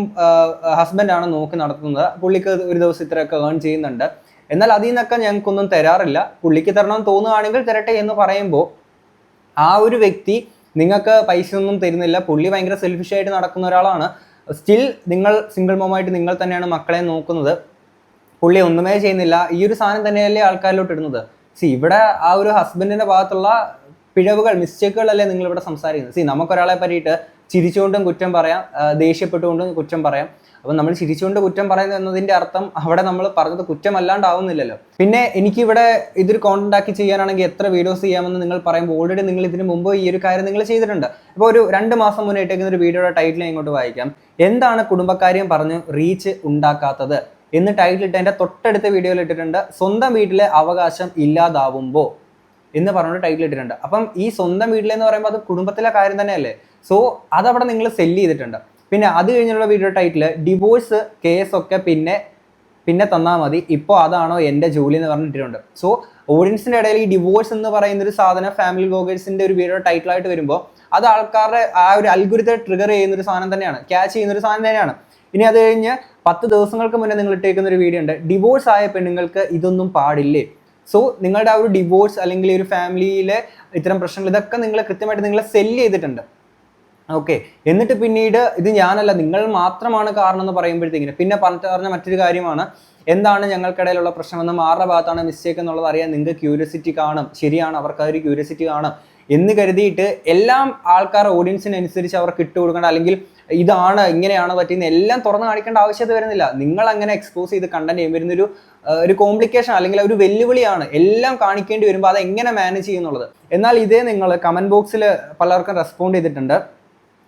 Speaker 1: ഹസ്ബൻഡാണ് നോക്കി നടത്തുന്നത്. പുള്ളിക്ക് ഒരു ദിവസം ഇത്രയൊക്കെ ഏൺ ചെയ്യുന്നുണ്ട്. എന്നാൽ അതിൽ നിന്നൊക്കെ ഞങ്ങൾക്കൊന്നും തരാറില്ല. പുള്ളിക്ക് തരണം തോന്നുകയാണെങ്കിൽ തരട്ടെ എന്ന് പറയുമ്പോൾ ആ ഒരു വ്യക്തി നിങ്ങൾക്ക് പൈസ ഒന്നും തരുന്നില്ല. പുള്ളി ഭയങ്കര സെൽഫിഷ് ആയിട്ട് നടക്കുന്ന ഒരാളാണ്. സ്റ്റിൽ നിങ്ങൾ സിംഗിൾ മോമായിട്ട് നിങ്ങൾ തന്നെയാണ് മക്കളെ നോക്കുന്നത്. പുള്ളി ഒന്നുമേ ചെയ്യുന്നില്ല. ഈ ഒരു സാധനം തന്നെയല്ലേ ആൾക്കാരിലോട്ട് ഇടുന്നത്. സി ഇവിടെ ആ ഒരു ഹസ്ബൻഡിന്റെ ഭാഗത്തുള്ള പിഴവുകൾ മിസ്റ്റേക്കുകൾ അല്ലേ നിങ്ങൾ ഇവിടെ സംസാരിക്കുന്നത് സി നമുക്കൊരാളെ പറ്റിയിട്ട് ചിരിച്ചുകൊണ്ടും കുറ്റം പറയാം ദേഷ്യപ്പെട്ടുകൊണ്ടും കുറ്റം പറയാം. അപ്പം നമ്മൾ ചിരിച്ചുകൊണ്ട് കുറ്റം പറയുന്നത് എന്നതിന്റെ അർത്ഥം അവിടെ നമ്മൾ പറഞ്ഞത് കുറ്റമല്ലാണ്ടാവുന്നില്ലല്ലോ. പിന്നെ എനിക്കിവിടെ ഇതൊരു കോണ്ടന്റ് ആക്കി ചെയ്യാനാണെങ്കിൽ എത്ര വീഡിയോസ് ചെയ്യാമെന്ന് നിങ്ങൾ പറയുമ്പോൾ ഓൾറെഡി നിങ്ങൾ ഇതിന് മുമ്പ് ഈ ഒരു കാര്യം നിങ്ങൾ ചെയ്തിട്ടുണ്ട്. അപ്പോൾ ഒരു രണ്ട് മാസം മുന്നേ ഇട്ടേക്കുന്ന ഒരു വീഡിയോയുടെ ടൈറ്റിൽ ഇങ്ങോട്ട് വായിക്കാം. എന്താണ് കുടുംബക്കാര്യം പറഞ്ഞ് റീച്ച് ഉണ്ടാക്കാത്തത്? എന്ന് ടൈറ്റിൽ ഇട്ട് എന്റെ തൊട്ടടുത്ത വീഡിയോയിൽ ഇട്ടിട്ടുണ്ട്. സ്വന്തം വീട്ടിലെ അവകാശം ഇല്ലാതാവുമ്പോൾ എന്ന് പറഞ്ഞിട്ട് ടൈറ്റിൽ ഇട്ടിട്ടുണ്ട്. അപ്പം ഈ സ്വന്തം വീട്ടിലെന്ന് പറയുമ്പോൾ അത് കുടുംബത്തിലെ കാര്യം തന്നെയല്ലേ? സോ അതവിടെ നിങ്ങൾ സെല്ല് ചെയ്തിട്ടുണ്ട്. പിന്നെ അത് കഴിഞ്ഞുള്ള വീഡിയോ ടൈറ്റിൽ ഡിവോഴ്സ് കേസൊക്കെ പിന്നെ പിന്നെ തന്നാൽ മതി. ഇപ്പോൾ അതാണോ എന്റെ ജോലി എന്ന് പറഞ്ഞിട്ടുണ്ട് സോ ഓഡിയൻസിന്റെ ഇടയിൽ ഈ ഡിവോഴ്സ് എന്ന് പറയുന്ന ഒരു സാധനം ഫാമിലി ഗോഗേഴ്സിന്റെ ഒരു വീഡിയോ ടൈറ്റിലായിട്ട് വരുമ്പോൾ അത് ആൾക്കാരുടെ ആ ഒരു അൽഗുരുത്തെ ട്രിഗർ ചെയ്യുന്ന ഒരു സാധനം തന്നെയാണ്. ക്യാച്ച് ചെയ്യുന്ന ഒരു സാധനം തന്നെയാണ്. ഇനി അത് കഴിഞ്ഞ് പത്ത് ദിവസങ്ങൾക്ക് മുന്നേ നിങ്ങൾ ഇട്ടേക്കുന്ന ഒരു വീഡിയോ ഉണ്ട്. ഡിവോഴ്സ് ആയ പെണ്ണുങ്ങൾക്ക് ഇതൊന്നും പാടില്ലേ? സോ നിങ്ങളുടെ ആ ഒരു ഡിവോഴ്സ് അല്ലെങ്കിൽ ഒരു ഫാമിലിയിലെ ഇത്തരം പ്രശ്നങ്ങൾ ഇതൊക്കെ നിങ്ങൾ കൃത്യമായിട്ട് നിങ്ങൾ സെല്ല് ചെയ്തിട്ടുണ്ട്. ഓക്കെ എന്നിട്ട് പിന്നീട് ഇത് ഞാനല്ല നിങ്ങൾ മാത്രമാണ് കാരണം എന്ന് പറയുമ്പോഴത്തേക്കിന് പിന്നെ പറഞ്ഞ മറ്റൊരു കാര്യമാണ് എന്താണ് ഞങ്ങൾക്കിടയിലുള്ള പ്രശ്നം എന്ന് ആരുടെ ഭാഗത്താണ് മിസ്റ്റേക്ക് എന്നുള്ളത് അറിയാൻ നിങ്ങൾക്ക് ക്യൂരിയോസിറ്റി കാണും. ശരിയാണ് അവർക്ക് ഒരു ക്യൂരിയോസിറ്റി കാണും. എന്ന് കരുതിയിട്ട് എല്ലാം ആൾക്കാർ ഓഡിയൻസിനനുസരിച്ച് അവർക്ക് ഇട്ട് കൊടുക്കേണ്ട അല്ലെങ്കിൽ ഇതാണ് ഇങ്ങനെയാണ് പറ്റുന്നത് എല്ലാം തുറന്നു കാണിക്കേണ്ട ആവശ്യത വരുന്നില്ല. നിങ്ങൾ അങ്ങനെ എക്സ്പോസ് ചെയ്ത് കണ്ടന്റ് ചെയ്യുമ്പോൾ വരുന്നൊരു ഒരു കോംപ്ലിക്കേഷൻ അല്ലെങ്കിൽ ഒരു വെല്ലുവിളിയാണ് എല്ലാം കാണിക്കേണ്ടി വരുമ്പോൾ അത് എങ്ങനെ മാനേജ് ചെയ്യുന്നുള്ളത് എന്നാൽ ഇതേ നിങ്ങൾ കമന്റ് ബോക്സിൽ പലർക്കും റെസ്പോണ്ട് ചെയ്തിട്ടുണ്ട്.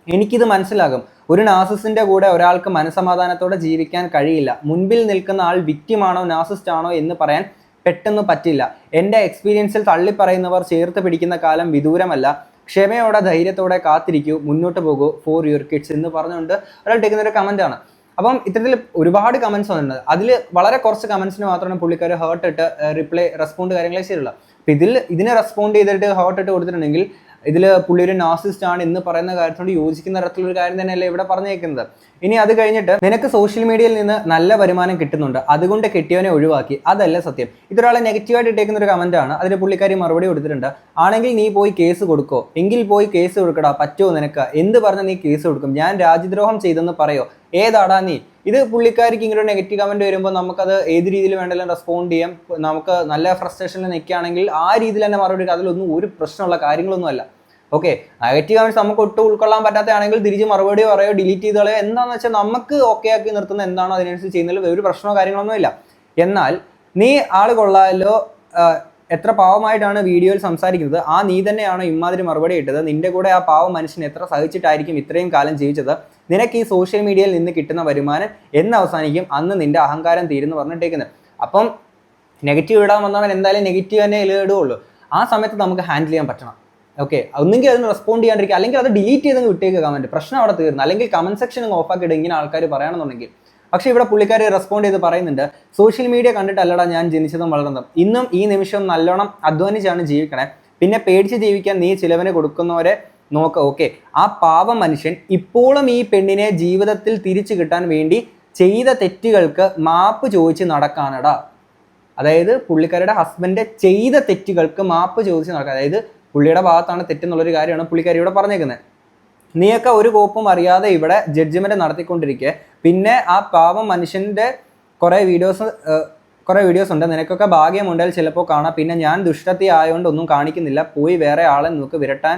Speaker 1: എനിക്കിത് മനസ്സിലാകും. ഒരു നാസിസിന്റെ കൂടെ ഒരാൾക്ക് മനസമാധാനത്തോടെ ജീവിക്കാൻ കഴിയില്ല. മുൻപിൽ നിൽക്കുന്ന ആൾ വിക്റ്റിമാണോ നാസിസ്റ്റ് ആണോ എന്ന് പറയാൻ പെട്ടെന്ന് പറ്റില്ല. എന്റെ എക്സ്പീരിയൻസിൽ തള്ളിപ്പറയുന്നവർ ചേർത്ത് പിടിക്കുന്ന കാലം വിദൂരമല്ല. ക്ഷമയോടെ ധൈര്യത്തോടെ കാത്തിരിക്കൂ മുന്നോട്ട് പോകൂ ഫോർ യുവർ കിഡ്സ് എന്ന് പറഞ്ഞുകൊണ്ട് ഒരാൾ ടേക്കുന്ന ഒരു കമന്റ് ആണ്. അപ്പം ഇത്തരത്തിൽ ഒരുപാട് കമൻസ് വന്നിട്ടുണ്ട്. അതിൽ വളരെ കുറച്ച് കമൻസിന് മാത്രമാണ് പുള്ളിക്കാർ ഹേർട്ട് ഇട്ട് റിപ്ലൈ റെസ്പോണ്ട് കാര്യങ്ങളെ ശരിയുള്ളൂ അപ്പം ഇതിൽ ഇതിനെ റെസ്പോണ്ട് ചെയ്തിട്ട് ഹേർട്ട് ഇട്ട് കൊടുത്തിട്ടുണ്ടെങ്കിൽ ഇതിൽ പുള്ളി ഒരു നാസിസ്റ്റ് ആണ് എന്ന് പറയുന്ന കാര്യത്തോട് യോജിക്കുന്ന തരത്തിലുള്ള കാര്യം തന്നെയല്ലേ ഇവിടെ പറഞ്ഞേക്കുന്നത്. ഇനി അത് കഴിഞ്ഞിട്ട് നിനക്ക് സോഷ്യൽ മീഡിയയിൽ നിന്ന് നല്ല വരുമാനം കിട്ടുന്നുണ്ട്. അതുകൊണ്ട് കിട്ടിയവനെ ഒഴിവാക്കി. അതല്ല സത്യം. ഇതൊരാളെ നെഗറ്റീവായിട്ട് ഇട്ടേക്കുന്ന ഒരു കമന്റാണ് അതിന് പുള്ളിക്കാരി മറുപടി കൊടുത്തിട്ടുണ്ട്. ആണെങ്കിൽ നീ പോയി കേസ് കൊടുക്കോ? എങ്കിൽ പോയി കേസ് കൊടുക്കടാ പറ്റുമോ നിനക്ക്? എന്ത് പറഞ്ഞ നീ കേസ് കൊടുക്കും? ഞാൻ രാജ്യദ്രോഹം ചെയ്തെന്ന് പറയോ? ഏതാടാ നീ? ഇത് പുള്ളിക്കാരിക്ക് ഇങ്ങനെ ഒരു നെഗറ്റീവ് കമന്റ് വരുമ്പോൾ നമുക്കത് ഏത് രീതിയിൽ വേണമെങ്കിലും റെസ്പോണ്ട് ചെയ്യാം. നമുക്ക് നല്ല ഫ്രസ്ട്രേഷനിൽ നിൽക്കുകയാണെങ്കിൽ ആ രീതിയിൽ തന്നെ മറുപടി. അതിലൊന്നും ഒരു പ്രശ്നമുള്ള കാര്യങ്ങളൊന്നും അല്ല. ഓക്കെ നെഗറ്റീവ് കമൻസ് നമുക്ക് ഒട്ടും ഉൾക്കൊള്ളാൻ പറ്റാത്തതാണെങ്കിൽ തിരിച്ച് മറുപടി പറയോ ഡിലീറ്റ് ചെയ്ത് കളയോ എന്താണെന്ന് വെച്ചാൽ നമുക്ക് ഓക്കെ ആക്കി നിർത്തുന്ന എന്താണോ അതിനനുസരിച്ച് ചെയ്യുന്നതിൽ ഒരു പ്രശ്നമോ കാര്യങ്ങളൊന്നും ഇല്ല. എന്നാൽ നീ ആൾ കൊള്ളാലോ എത്ര പാവമായിട്ടാണ് വീഡിയോയിൽ സംസാരിക്കുന്നത് ആ നീ തന്നെയാണോ ഇമാതിരി മറുപടി ഇട്ടത് നിന്റെ കൂടെ ആ പാവം മനുഷ്യൻ എത്ര സഹിച്ചിട്ടായിരിക്കും ഇത്രയും കാലം ജീവിച്ചത് നിനക്ക് ഈ സോഷ്യൽ മീഡിയയിൽ നിന്ന് കിട്ടുന്ന വരുമാനം എന്ന് അവസാനിക്കും അന്ന് നിന്റെ അഹങ്കാരം തീരുന്നു പറഞ്ഞിട്ടേക്കുന്നത്. അപ്പം നെഗറ്റീവ് ഇടാൻ വന്നവൻ എന്തായാലും നെഗറ്റീവ് തന്നെ ഇടുകയുള്ളൂ ആ സമയത്ത് നമുക്ക് ഹാൻഡിൽ ചെയ്യാൻ പറ്റണം. ഓക്കെ ഒന്നെങ്കിൽ അതിന് റെസ്പോണ്ട് ചെയ്യാണ്ടിരിക്കുക അല്ലെങ്കിൽ അത് ഡിലീറ്റ് ചെയ്തങ്ങ് വിട്ടേക്ക് കമന്റ് പ്രശ്നം അവിടെ തീർന്നു. അല്ലെങ്കിൽ കമന്റ് സെക്ഷൻ അങ്ങ് ഓഫാക്കി ഇടുക ഇങ്ങനെ ആൾക്കാർ പറയണമെന്നുണ്ടെങ്കിൽ പക്ഷേ ഇവിടെ പുള്ളിക്കാർ റെസ്പോണ്ട് ചെയ്ത് പറയുന്നുണ്ട് സോഷ്യൽ മീഡിയ കണ്ടിട്ടല്ലടാ ഞാൻ ജനിച്ചതും വളർന്നതും. ഇന്നും ഈ നിമിഷം നല്ലോണം അധ്വാനിച്ചാണ് ജീവിക്കണേ. പിന്നെ പേടിച്ച് ജീവിക്കാൻ നീ ചിലവിന് കൊടുക്കുന്നവരെ നോക്ക. ഓക്കെ ആ പാവ മനുഷ്യൻ ഇപ്പോഴും ഈ പെണ്ണിനെ ജീവിതത്തിൽ തിരിച്ചു കിട്ടാൻ വേണ്ടി ചെയ്ത തെറ്റുകൾക്ക് മാപ്പ് ചോദിച്ച് നടക്കാനടാ. അതായത് പുള്ളിക്കാരുടെ ഹസ്ബൻഡ് ചെയ്ത തെറ്റുകൾക്ക് മാപ്പ് ചോദിച്ച് നടക്കുക അതായത് പുള്ളിയുടെ ഭാഗത്താണ് തെറ്റെന്നുള്ളൊരു കാര്യമാണ് പുള്ളിക്കാരി ഇവിടെ പറഞ്ഞേക്കുന്നത്. നീയൊക്കെ ഒരു കോപ്പും അറിയാതെ ഇവിടെ ജഡ്ജ്മെന്റ് നടത്തിക്കൊണ്ടിരിക്കെ. പിന്നെ ആ പാവം മനുഷ്യന്റെ കുറേ വീഡിയോസ് കുറേ വീഡിയോസ് ഉണ്ട്. നിനക്കൊക്കെ ഭാഗ്യമുണ്ടെങ്കിൽ ചിലപ്പോൾ കാണാം. പിന്നെ ഞാൻ ദുഷ്ടത്തി ആയതുകൊണ്ട് ഒന്നും കാണിക്കുന്നില്ല. പോയി വേറെ ആളെ നമുക്ക് വിരട്ടാൻ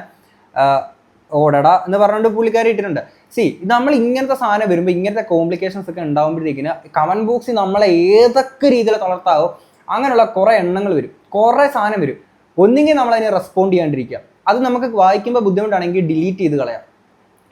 Speaker 1: ഓടട എന്ന് പറഞ്ഞുകൊണ്ട് പുള്ളിക്കാരി ഇട്ടിട്ടുണ്ട്. സി നമ്മൾ ഇങ്ങനത്തെ സാധനം വരുമ്പോൾ ഇങ്ങനത്തെ കോംപ്ലിക്കേഷൻസ് ഒക്കെ ഉണ്ടാകുമ്പോഴത്തേക്കിന് കമന്റ് ബോക്സിൽ നമ്മളെ ഏതൊക്കെ രീതിയിൽ തളർത്താവോ അങ്ങനെയുള്ള കുറേ എണ്ണങ്ങൾ വരും. കുറേ സാധനം വരും. ഒന്നുകിൽ നമ്മൾ അതിനെ റെസ്പോണ്ട് ചെയ്യാണ്ടിരിക്കുക. അത് നമുക്ക് വായിക്കുമ്പോൾ ബുദ്ധിമുട്ടാണെങ്കിൽ ഡിലീറ്റ് ചെയ്ത് കളയാം.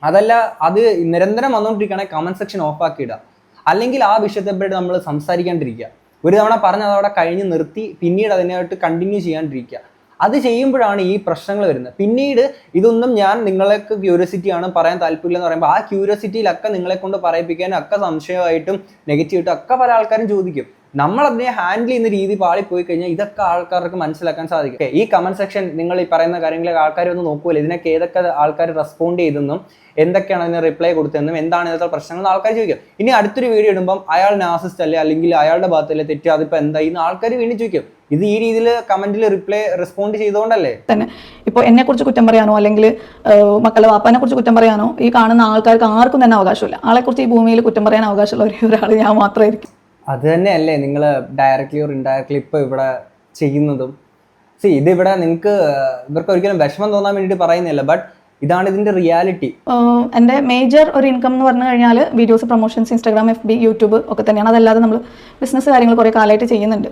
Speaker 1: അതല്ല അത് നിരന്തരം വന്നുകൊണ്ടിരിക്കുകയാണെങ്കിൽ കമന്റ് സെക്ഷൻ ഓഫ് ആക്കി ഇടുക. അല്ലെങ്കിൽ ആ വിഷയത്തെ പറ്റി നമ്മൾ സംസാരിക്കാണ്ടിരിക്കുക. ഒരു തവണ പറഞ്ഞ് അതവിടെ കഴിഞ്ഞ് നിർത്തി പിന്നീട് അതിനായിട്ട് കണ്ടിന്യൂ ചെയ്യാണ്ടിരിക്കുക. അത് ചെയ്യുമ്പോഴാണ് ഈ പ്രശ്നങ്ങൾ വരുന്നത്. പിന്നീട് ഇതൊന്നും ഞാൻ നിങ്ങളൊക്കെ ക്യൂരിയോസിറ്റി ആണ് പറയാൻ താല്പര്യമില്ലെന്ന് പറയുമ്പോൾ ആ ക്യൂരിയോസിറ്റിയിലൊക്കെ നിങ്ങളെ കൊണ്ട് പറയിപ്പിക്കാനും ഒക്കെ സംശയമായിട്ടും നെഗറ്റീവായിട്ടും ഒക്കെ പല ആൾക്കാരും ചോദിക്കും. നമ്മൾ അതിനെ ഹാൻഡിൽ ചെയ്യുന്ന രീതി പാളിപ്പോയി കഴിഞ്ഞാൽ ഇതൊക്കെ ആൾക്കാർക്ക് മനസ്സിലാക്കാൻ സാധിക്കും. ഈ കമന്റ് സെക്ഷൻ നിങ്ങൾ ഈ പറയുന്ന കാര്യങ്ങളൊക്കെ ആൾക്കാർ ഒന്ന് നോക്കുമല്ലോ ഇതിനൊക്കെ ഏതൊക്കെ ആൾക്കാർ റെസ്പോണ്ട് ചെയ്തെന്നും എന്തൊക്കെയാണ് അതിന് റിപ്ലൈ കൊടുത്തതെന്നും എന്താണ് ഇതിനകത്തെ പ്രശ്നങ്ങൾ എന്ന് ആൾക്കാർ ചോദിക്കും. ഇനി അടുത്തൊരു വീഡിയോ ഇടുമ്പം അയാൾ നാസിസ്റ്റ് അല്ലേ അല്ലെങ്കിൽ അയാളുടെ ഭാഗത്തല്ലേ തെറ്റ് അതിപ്പോൾ എന്തായി എന്ന് ആൾക്കാർ വീണ്ടും ചോദിക്കും. ഇത് ഈ രീതിയിൽ കമന്റിൽ റിപ്ലൈ റെസ്പോണ്ട് ചെയ്തുകൊണ്ടല്ലേ?
Speaker 3: തന്നെ. ഇപ്പോൾ എന്നെക്കുറിച്ച് കുറ്റം പറയാനോ അല്ലെങ്കിൽ മക്കളുടെ വാപ്പാനെ കുറിച്ച് കുറ്റം പറയാനോ ഈ കാണുന്ന ആൾക്കാർക്ക് ആർക്കും തന്നെ അവകാശമില്ല. ആളെക്കുറിച്ച് ഈ ഭൂമിയിൽ കുറ്റം പറയാൻ അവകാശമുള്ള ഒരേ ഒരാൾ ഞാൻ മാത്രമായിരിക്കും.
Speaker 1: അത് തന്നെയല്ലേ നിങ്ങൾ ഡയറക്റ്റ്ലി ഓർ ഇൻഡയറക്ട്ലി ഇപ്പോൾ ഇവിടെ ചെയ്യുന്നതും. സി ഇതിവിടെ നിങ്ങൾക്ക് ഇവർക്ക് ഒരിക്കലും വിഷമം തോന്നാൻ വേണ്ടിയിട്ട് പറയുന്നില്ല ബട്ട് ഇതാണ് ഇതിന്റെ റിയാലിറ്റി
Speaker 3: എന്റെ മേജർ ഒരു ഇൻകം എന്ന് പറഞ്ഞു കഴിഞ്ഞാൽ videos promotions Instagram F B YouTube ഒക്കെ തന്നെയാണ്. അതല്ലാതെ നമ്മൾ ബിസിനസ് കാര്യങ്ങൾ കുറേ കാലമായിട്ട് ചെയ്യുന്നുണ്ട്.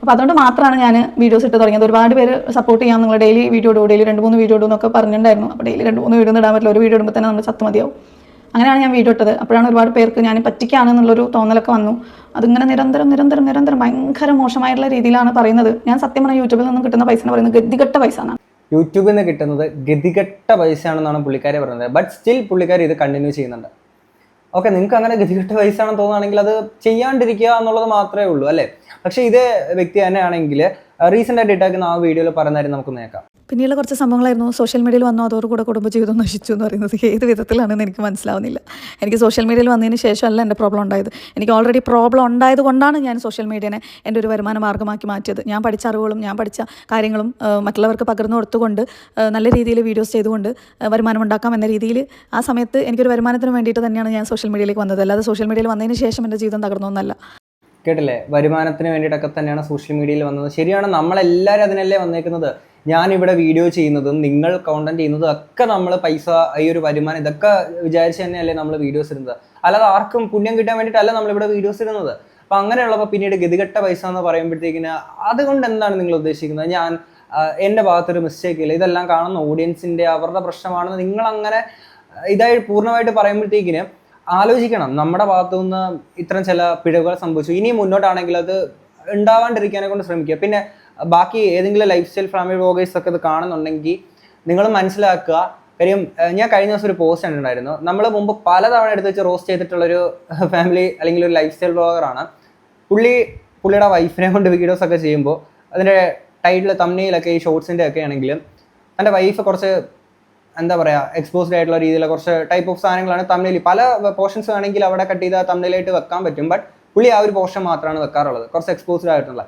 Speaker 3: അപ്പോൾ അതുകൊണ്ട് മാത്രമാണ് ഞാൻ വീഡിയോസ് ഇട്ട് തുടങ്ങിയത്. ഒരുപാട് പേര് സപ്പോർട്ട് ചെയ്യാൻ നിങ്ങൾ ഡെയിലി വീഡിയോ ഇടും ഡെയിലി രണ്ട് മൂന്ന് വീഡിയോ ഇടും എന്നൊക്കെ പറഞ്ഞിട്ടുണ്ടായിരുന്നു. അപ്പോൾ ഡെയിലി രണ്ട് മൂന്ന് വീഡിയോ ഇടാൻ പറ്റില്ല. ഒരു വീഡിയോ ഇടുമ്പോൾ തന്നെ നമ്മൾ ചത്ത് മതിയാവും. അങ്ങനെയാണ് ഞാൻ വീഡിയോ ഇട്ടത്. അപ്പോഴാണ് ഒരുപാട് പേർക്ക് ഞാൻ പറ്റിക്കാണെന്നുള്ളൊരു തോന്നലൊക്കെ വന്നു. അതിങ്ങനെ നിരന്തരം നിരന്തരം നിരന്തരം ഭയങ്കര മോശമായിട്ടുള്ള രീതിയിലാണ് പറയുന്നത്. ഞാൻ സത്യം പറഞ്ഞാൽ യൂട്യൂബിൽ നിന്നും കിട്ടുന്ന പൈസ എന്ന് പറയുന്നത് ഗതികെട്ട പൈസ
Speaker 1: യൂട്യൂബിൽ നിന്ന് കിട്ടുന്നത് ഗതികെട്ട പൈസ ആണെന്നാണ് പുള്ളിക്കാരെ പറയുന്നത്. ബട്ട് സ്റ്റിൽ പുള്ളിക്കാർ ഇത് കണ്ടിന്യൂ ചെയ്യുന്നുണ്ട്. ഓക്കെ നിങ്ങൾക്ക് അങ്ങനെ ഗതികെട്ട പൈസ ആണെന്ന് തോന്നുകയാണെങ്കിൽ അത് ചെയ്യാണ്ടിരിക്കുക എന്നുള്ളത് മാത്രമേ ഉള്ളൂ അല്ലേ? പക്ഷേ ഇതേ വ്യക്തി തന്നെയാണെങ്കിൽ റീസെന്റ് ആയിട്ട് ഇട്ടാക്കുന്ന ആ വീഡിയോയിൽ പറയുന്ന നമുക്ക് നോക്കാം
Speaker 3: പിന്നെയുള്ള കുറച്ച് സംഭവങ്ങളായിരുന്നു. സോഷ്യൽ മീഡിയയിൽ വന്നു അതോടുകൂടെ കുടുംബജീവിതം നശിച്ചു എന്ന് പറയുന്നത് ഏത് വിധത്തിലാണെന്ന് എനിക്ക് മനസ്സിലാവുന്നില്ല. എനിക്ക് സോഷ്യൽ മീഡിയയിൽ വന്നതിന് ശേഷമല്ല എന്റെ പ്രോബ്ലം ഉണ്ടായത്. എനിക്ക് ഓൾറെഡി പ്രോബ്ലം ഉണ്ടായത് കൊണ്ടാണ് ഞാൻ സോഷ്യൽ മീഡിയനെ എന്റെ ഒരു വരുമാന മാർഗമാക്കി മാറ്റിയത്. ഞാൻ പഠിച്ച അറിവുകളും ഞാൻ പഠിച്ച കാര്യങ്ങളും മറ്റുള്ളവർക്ക് പകർന്നു കൊടുത്തുകൊണ്ട് നല്ല രീതിയിൽ വീഡിയോസ് ചെയ്തുകൊണ്ട് വരുമാനം ഉണ്ടാക്കാം എന്ന രീതിയിൽ ആ സമയത്ത് എനിക്കൊരു വരുമാനത്തിന് വേണ്ടിയിട്ട് തന്നെയാണ് ഞാൻ സോഷ്യൽ മീഡിയയിലേക്ക് വന്നത്. അല്ലാതെ സോഷ്യൽ മീഡിയയിൽ വന്നതിന് ശേഷം എന്റെ ജീവിതം തകർന്നൊന്നല്ല
Speaker 1: കേട്ടില്ലേ? വരുമാനത്തിന് വേണ്ടിയിട്ടൊക്കെ തന്നെയാണ് സോഷ്യൽ മീഡിയയിൽ വന്നത്. ശരിയാണ് നമ്മളെല്ലാവരും അതിനല്ലേ വന്നേക്കുന്നത്? ഞാൻ ഇവിടെ വീഡിയോ ചെയ്യുന്നതും നിങ്ങൾ കോണ്ടന്റ് ചെയ്യുന്നതും ഒക്കെ നമ്മൾ പൈസ ഈ ഒരു വരുമാനം ഇതൊക്കെ വിചാരിച്ച് തന്നെയല്ലേ നമ്മൾ വീഡിയോസ് ഇടുന്നത്. അല്ലാതെ ആർക്കും പുണ്യം കിട്ടാൻ വേണ്ടിയിട്ടല്ല നമ്മളിവിടെ വീഡിയോസ് ഇടുന്നത്. അപ്പം അങ്ങനെയുള്ളപ്പോൾ പിന്നീട് ഗതികെട്ട പൈസ എന്ന് പറയുമ്പോഴത്തേക്കിന് അതുകൊണ്ട് എന്താണ് നിങ്ങൾ ഉദ്ദേശിക്കുന്നത്? ഞാൻ എന്റെ ഭാഗത്തൊരു മിസ്റ്റേക്ക് ഇല്ല? ഇതെല്ലാം കാണുന്ന ഓഡിയൻസിന്റെ അവരുടെ പ്രശ്നമാണെന്ന് നിങ്ങൾ അങ്ങനെ ഇതായി പൂർണമായിട്ട് പറയുമ്പോഴത്തേക്കിന് ആലോചിക്കണം. നമ്മുടെ ഭാഗത്തു നിന്ന് ഇത്തരം ചില പിഴവുകൾ സംഭവിച്ചു. ഇനി മുന്നോട്ടാണെങ്കിൽ അത് ഉണ്ടാവാണ്ടിരിക്കാനെ കൊണ്ട് ശ്രമിക്കുക. പിന്നെ ബാക്കി ഏതെങ്കിലും ലൈഫ് സ്റ്റൈൽ ഫാമിലി വ്ളോഗേഴ്സ് ഒക്കെ ഇത് കാണുന്നുണ്ടെങ്കിൽ നിങ്ങൾ മനസ്സിലാക്കുക. കാര്യം ഞാൻ കഴിഞ്ഞ ദിവസം ഒരു പോസ്റ്റ് കണ്ടിട്ടുണ്ടായിരുന്നു. നമ്മൾ മുമ്പ് പലതവണ എടുത്ത് വെച്ച് റോസ്റ്റ് ചെയ്തിട്ടുള്ളൊരു ഫാമിലി അല്ലെങ്കിൽ ഒരു ലൈഫ് സ്റ്റൈൽ വ്ലോഗറാണ് പുള്ളി പുള്ളിയുടെ വൈഫിനെ കൊണ്ട് വീഡിയോസ് ഒക്കെ ചെയ്യുമ്പോൾ അതിന്റെ ടൈറ്റിൽ തമ്മിലൊക്കെ ഈ ഷോർട്സിന്റെ ഒക്കെ ആണെങ്കിലും തന്റെ വൈഫ് കുറച്ച് എന്താ പറയുക എക്സ്പോസ്ഡ് ആയിട്ടുള്ള രീതിയിലുള്ള കുറച്ച് ടൈപ്പ് ഓഫ് സാധനങ്ങളാണ് തമിഴിൽ പല പോർഷൻസ് ആണെങ്കിൽ അവിടെ കട്ട് ചെയ്താൽ തമിഴിലായിട്ട് വെക്കാൻ പറ്റും. ബട്ട് പുള്ളി ആ ഒരു പോർഷൻ മാത്രമാണ് വെക്കാറുള്ളത്. കുറച്ച് എക്സ്പോസ്ഡ് ആയിട്ടുള്ള.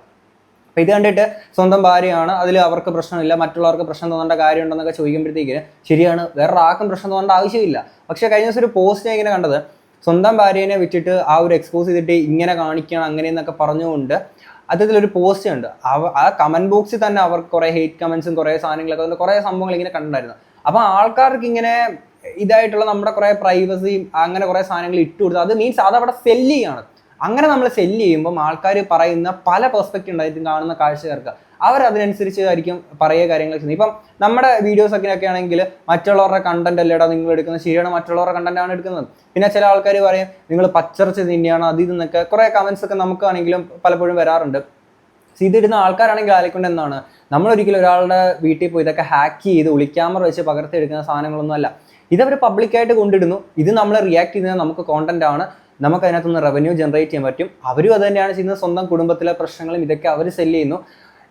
Speaker 1: അപ്പം ഇത് കണ്ടിട്ട് സ്വന്തം ഭാര്യയാണ്. അതിൽ അവർക്ക് പ്രശ്നമില്ല. മറ്റുള്ളവർക്ക് പ്രശ്നം തോന്നേണ്ട കാര്യമുണ്ടെന്നൊക്കെ ചോദിക്കുമ്പോഴത്തേക്ക് ശരിയാണ്. വേറെ ആർക്കും പ്രശ്നം തോന്നേണ്ട ആവശ്യമില്ല. പക്ഷേ കഴിഞ്ഞ ദിവസം ഒരു പോസ്റ്റ് ഞാൻ ഇങ്ങനെ കണ്ടത്. സ്വന്തം ഭാര്യനെ വിട്ടിട്ട് ആ ഒരു എക്സ്പോസ് ചെയ്തിട്ട് ഇങ്ങനെ കാണിക്കണം അങ്ങനെയെന്നൊക്കെ പറഞ്ഞുകൊണ്ട് അതിലൊരു പോസ്റ്റ് ഉണ്ട്. ആ കമന്റ് ബോക്സിൽ തന്നെ അവർക്ക് കുറേ ഹേറ്റ് കമന്റ്സും കുറേ സാധനങ്ങളൊക്കെ കുറേ സംഭവങ്ങൾ ഇങ്ങനെ കണ്ടിട്ടുണ്ടായിരുന്നു. അപ്പൊ ആൾക്കാർക്ക് ഇങ്ങനെ ഇതായിട്ടുള്ള നമ്മുടെ കുറെ പ്രൈവസിയും അങ്ങനെ കുറെ സാധനങ്ങൾ ഇട്ട് കൊടുത്ത് അത് മീൻസ് അത് അവിടെ സെല്ല് ചെയ്യാണ്. അങ്ങനെ നമ്മൾ സെല്ല് ചെയ്യുമ്പോൾ ആൾക്കാർ പറയുന്ന പല പെർസ്പെക്റ്റീവ് ഉണ്ടായിരിക്കും കാണുന്ന കാഴ്ചക്കാർക്ക്. അവർ അതിനനുസരിച്ചായിരിക്കും പറയ കാര്യങ്ങൾ ചെയ്യുന്നത്. ഇപ്പം നമ്മുടെ വീഡിയോസ് ഒക്കെ ആണെങ്കിൽ മറ്റുള്ളവരുടെ കണ്ടന്റ് അല്ലേടാ നിങ്ങൾ എടുക്കുന്നത്? ശരിയാണ് മറ്റുള്ളവരുടെ കണ്ടന്റ് ആണ് എടുക്കുന്നത്. പിന്നെ ചില ആൾക്കാർ പറയും നിങ്ങൾ പച്ചറച്ച് തന്നെയാണ് അത് ഇതെന്നൊക്കെ കുറേ കമന്റ്സ് ഒക്കെ നമുക്കാണെങ്കിലും പലപ്പോഴും വരാറുണ്ട്. So ഇതിടുന്ന ആൾക്കാരാണെങ്കിൽ എന്താണ്? നമ്മൾ ഒരിക്കലും ഒരാളുടെ വീട്ടിൽ പോയി ഇതൊക്കെ ഹാക്ക് ചെയ്ത് ഒളിക്യാമറ വെച്ച് പകർത്തിയെടുക്കുന്ന സാധനങ്ങളൊന്നും അല്ല. ഇതവർ പബ്ലിക്കായിട്ട് കൊണ്ടിടുന്നു. ഇത് നമ്മൾ റിയാക്ട് ചെയ്യുന്നത് നമുക്ക് കോണ്ടന്റ് ആണ്. നമുക്ക് അതിനകത്തുനിന്ന് റവന്യൂ ജനറേറ്റ് ചെയ്യാൻ പറ്റും. അവരും അത് തന്നെയാണ് ചെയ്യുന്നത്. സ്വന്തം കുടുംബത്തിലെ പ്രശ്നങ്ങളും ഇതൊക്കെ അവർ സെല്ല് ചെയ്യുന്നു.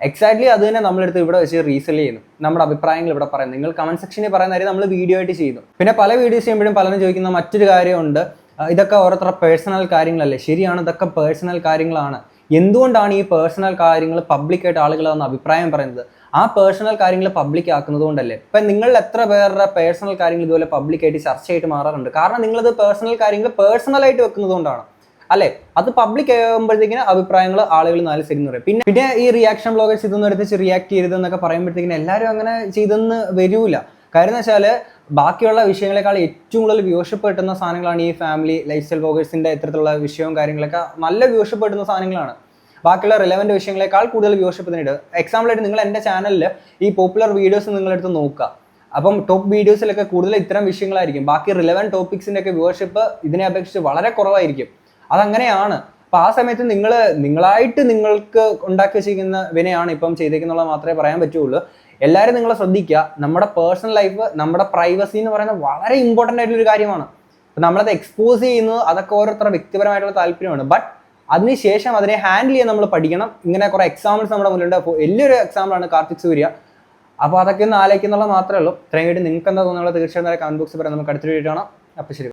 Speaker 1: എക്സാക്ട്ലി അത് തന്നെ നമ്മളെടുത്ത് ഇവിടെ വെച്ച് റീസെൽ ചെയ്യുന്നു. നമ്മുടെ അഭിപ്രായങ്ങൾ ഇവിടെ പറയുന്നത് നിങ്ങൾ കമന്റ് സെക്ഷനിൽ പറയുന്ന കാര്യം നമ്മൾ വീഡിയോ ആയിട്ട് ചെയ്യുന്നു. പിന്നെ പല വീഡിയോസ് ചെയ്യുമ്പോഴും പലരും ചോദിക്കുന്ന മറ്റൊരു കാര്യമുണ്ട്. ഇതൊക്കെ ഓരോരുത്തരുടെ പേഴ്സണൽ കാര്യങ്ങളല്ലേ? ശരിയാണ്? ഇതൊക്കെ പേഴ്സണൽ കാര്യങ്ങളാണ്. എന്തുകൊണ്ടാണ് ഈ പേഴ്സണൽ കാര്യങ്ങൾ പബ്ലിക്കായിട്ട് ആളുകൾ വന്ന് അഭിപ്രായം പറയുന്നത്? ആ പേഴ്സണൽ കാര്യങ്ങൾ പബ്ലിക് ആക്കുന്നത് കൊണ്ടല്ലേ ഇപ്പം നിങ്ങൾ എത്ര പേരുടെ പേഴ്സണൽ കാര്യങ്ങൾ ഇതുപോലെ പബ്ലിക്കായിട്ട് ചർച്ചയായിട്ട് മാറാറുണ്ട്? കാരണം നിങ്ങളത് പേഴ്സണൽ കാര്യങ്ങൾ പേഴ്സണലായിട്ട് വെക്കുന്നത് കൊണ്ടാണ് അല്ലെ? അത് പബ്ലിക് ആകുമ്പോഴത്തേക്കിന് അഭിപ്രായങ്ങൾ ആളുകൾ നാല് ശരി പറയും. പിന്നെ പിന്നെ ഈ റിയാക്ഷൻ ബ്ലോഗേഴ്സ് ഇതൊന്നും എടുത്ത് റിയാക്ട് ചെയ്തതെന്നൊക്കെ പറയുമ്പോഴത്തേക്കിന് എല്ലാവരും അങ്ങനെ ചെയ്തെന്ന് വരൂല. കാരണം എന്ന് വെച്ചാൽ ബാക്കിയുള്ള വിഷയങ്ങളെക്കാൾ ഏറ്റവും കൂടുതൽ വ്യൂഷപ്പ് സാധനങ്ങളാണ് ഈ ഫാമിലി ലൈഫ് സ്റ്റൈൽ വോഗേഴ്സിന്റെ ഇത്തരത്തിലുള്ള വിഷയവും കാര്യങ്ങളൊക്കെ. നല്ല വ്യൂഷപ്പ് സാധനങ്ങളാണ്. ബാക്കിയുള്ള റിലവന്റ് വിഷയങ്ങളെക്കാൾ കൂടുതൽ വ്യൂഷപ്പ് എക്സാമ്പിളായിട്ട് നിങ്ങൾ എന്റെ ചാനലിൽ ഈ പോപ്പുലർ വീഡിയോസ് നിങ്ങളെടുത്ത് നോക്കുക. അപ്പം ടോപ്പ് വീഡിയോസിലൊക്കെ കൂടുതൽ ഇത്തരം വിഷയങ്ങളായിരിക്കും. ബാക്കി റിലവന്റ് ടോപ്പിക്സിന്റെ ഒക്കെ വ്യൂവർഷിപ്പ് ഇതിനെ അപേക്ഷിച്ച് വളരെ കുറവായിരിക്കും. അതങ്ങനെയാണ്. അപ്പം ആ സമയത്ത് നിങ്ങൾ നിങ്ങളായിട്ട് നിങ്ങൾക്ക് ഉണ്ടാക്കി വെച്ചിരിക്കുന്ന വിനയാണ് ഇപ്പം ചെയ്തേക്കുന്നുള്ളത് മാത്രമേ പറയാൻ പറ്റുള്ളൂ. എല്ലാവരും നിങ്ങൾ ശ്രദ്ധിക്കുക. നമ്മുടെ പേഴ്സണൽ ലൈഫ് നമ്മുടെ പ്രൈവസി എന്ന് പറയുന്നത് വളരെ ഇമ്പോർട്ടന്റ് ആയിട്ടുള്ള ഒരു കാര്യമാണ് നമ്മളത് എക്സ്പോസ് ചെയ്യുന്നത് അതൊക്കെ ഓരോരുത്തരുടെ വ്യക്തിപരമായിട്ടുള്ള താല്പര്യമാണ്. ബട്ട് അതിനുശേഷം അതിനെ ഹാൻഡിൽ ചെയ്യാൻ നമ്മൾ പഠിക്കണം. ഇങ്ങനെ കുറെ എക്സാമ്പിൾസ് നമ്മുടെ മുന്നിലുണ്ട്. അപ്പോൾ വലിയൊരു എക്സാമ്പിളാണ് കാർത്തിക് സൂര്യ. അപ്പോൾ അതൊക്കെ ഒന്ന് ആലോചിക്കുന്നുള്ള മാത്രമേ ഉള്ളൂ. ഇത്രയും വേണ്ടി നിങ്ങൾക്ക് എന്താ തോന്നുന്നത് തീർച്ചയായും കമന്റ് ബോക്സിൽ പറയാം. നമുക്ക് അടുത്തൊരു വീഡിയോ അപ്പോൾ ശരി.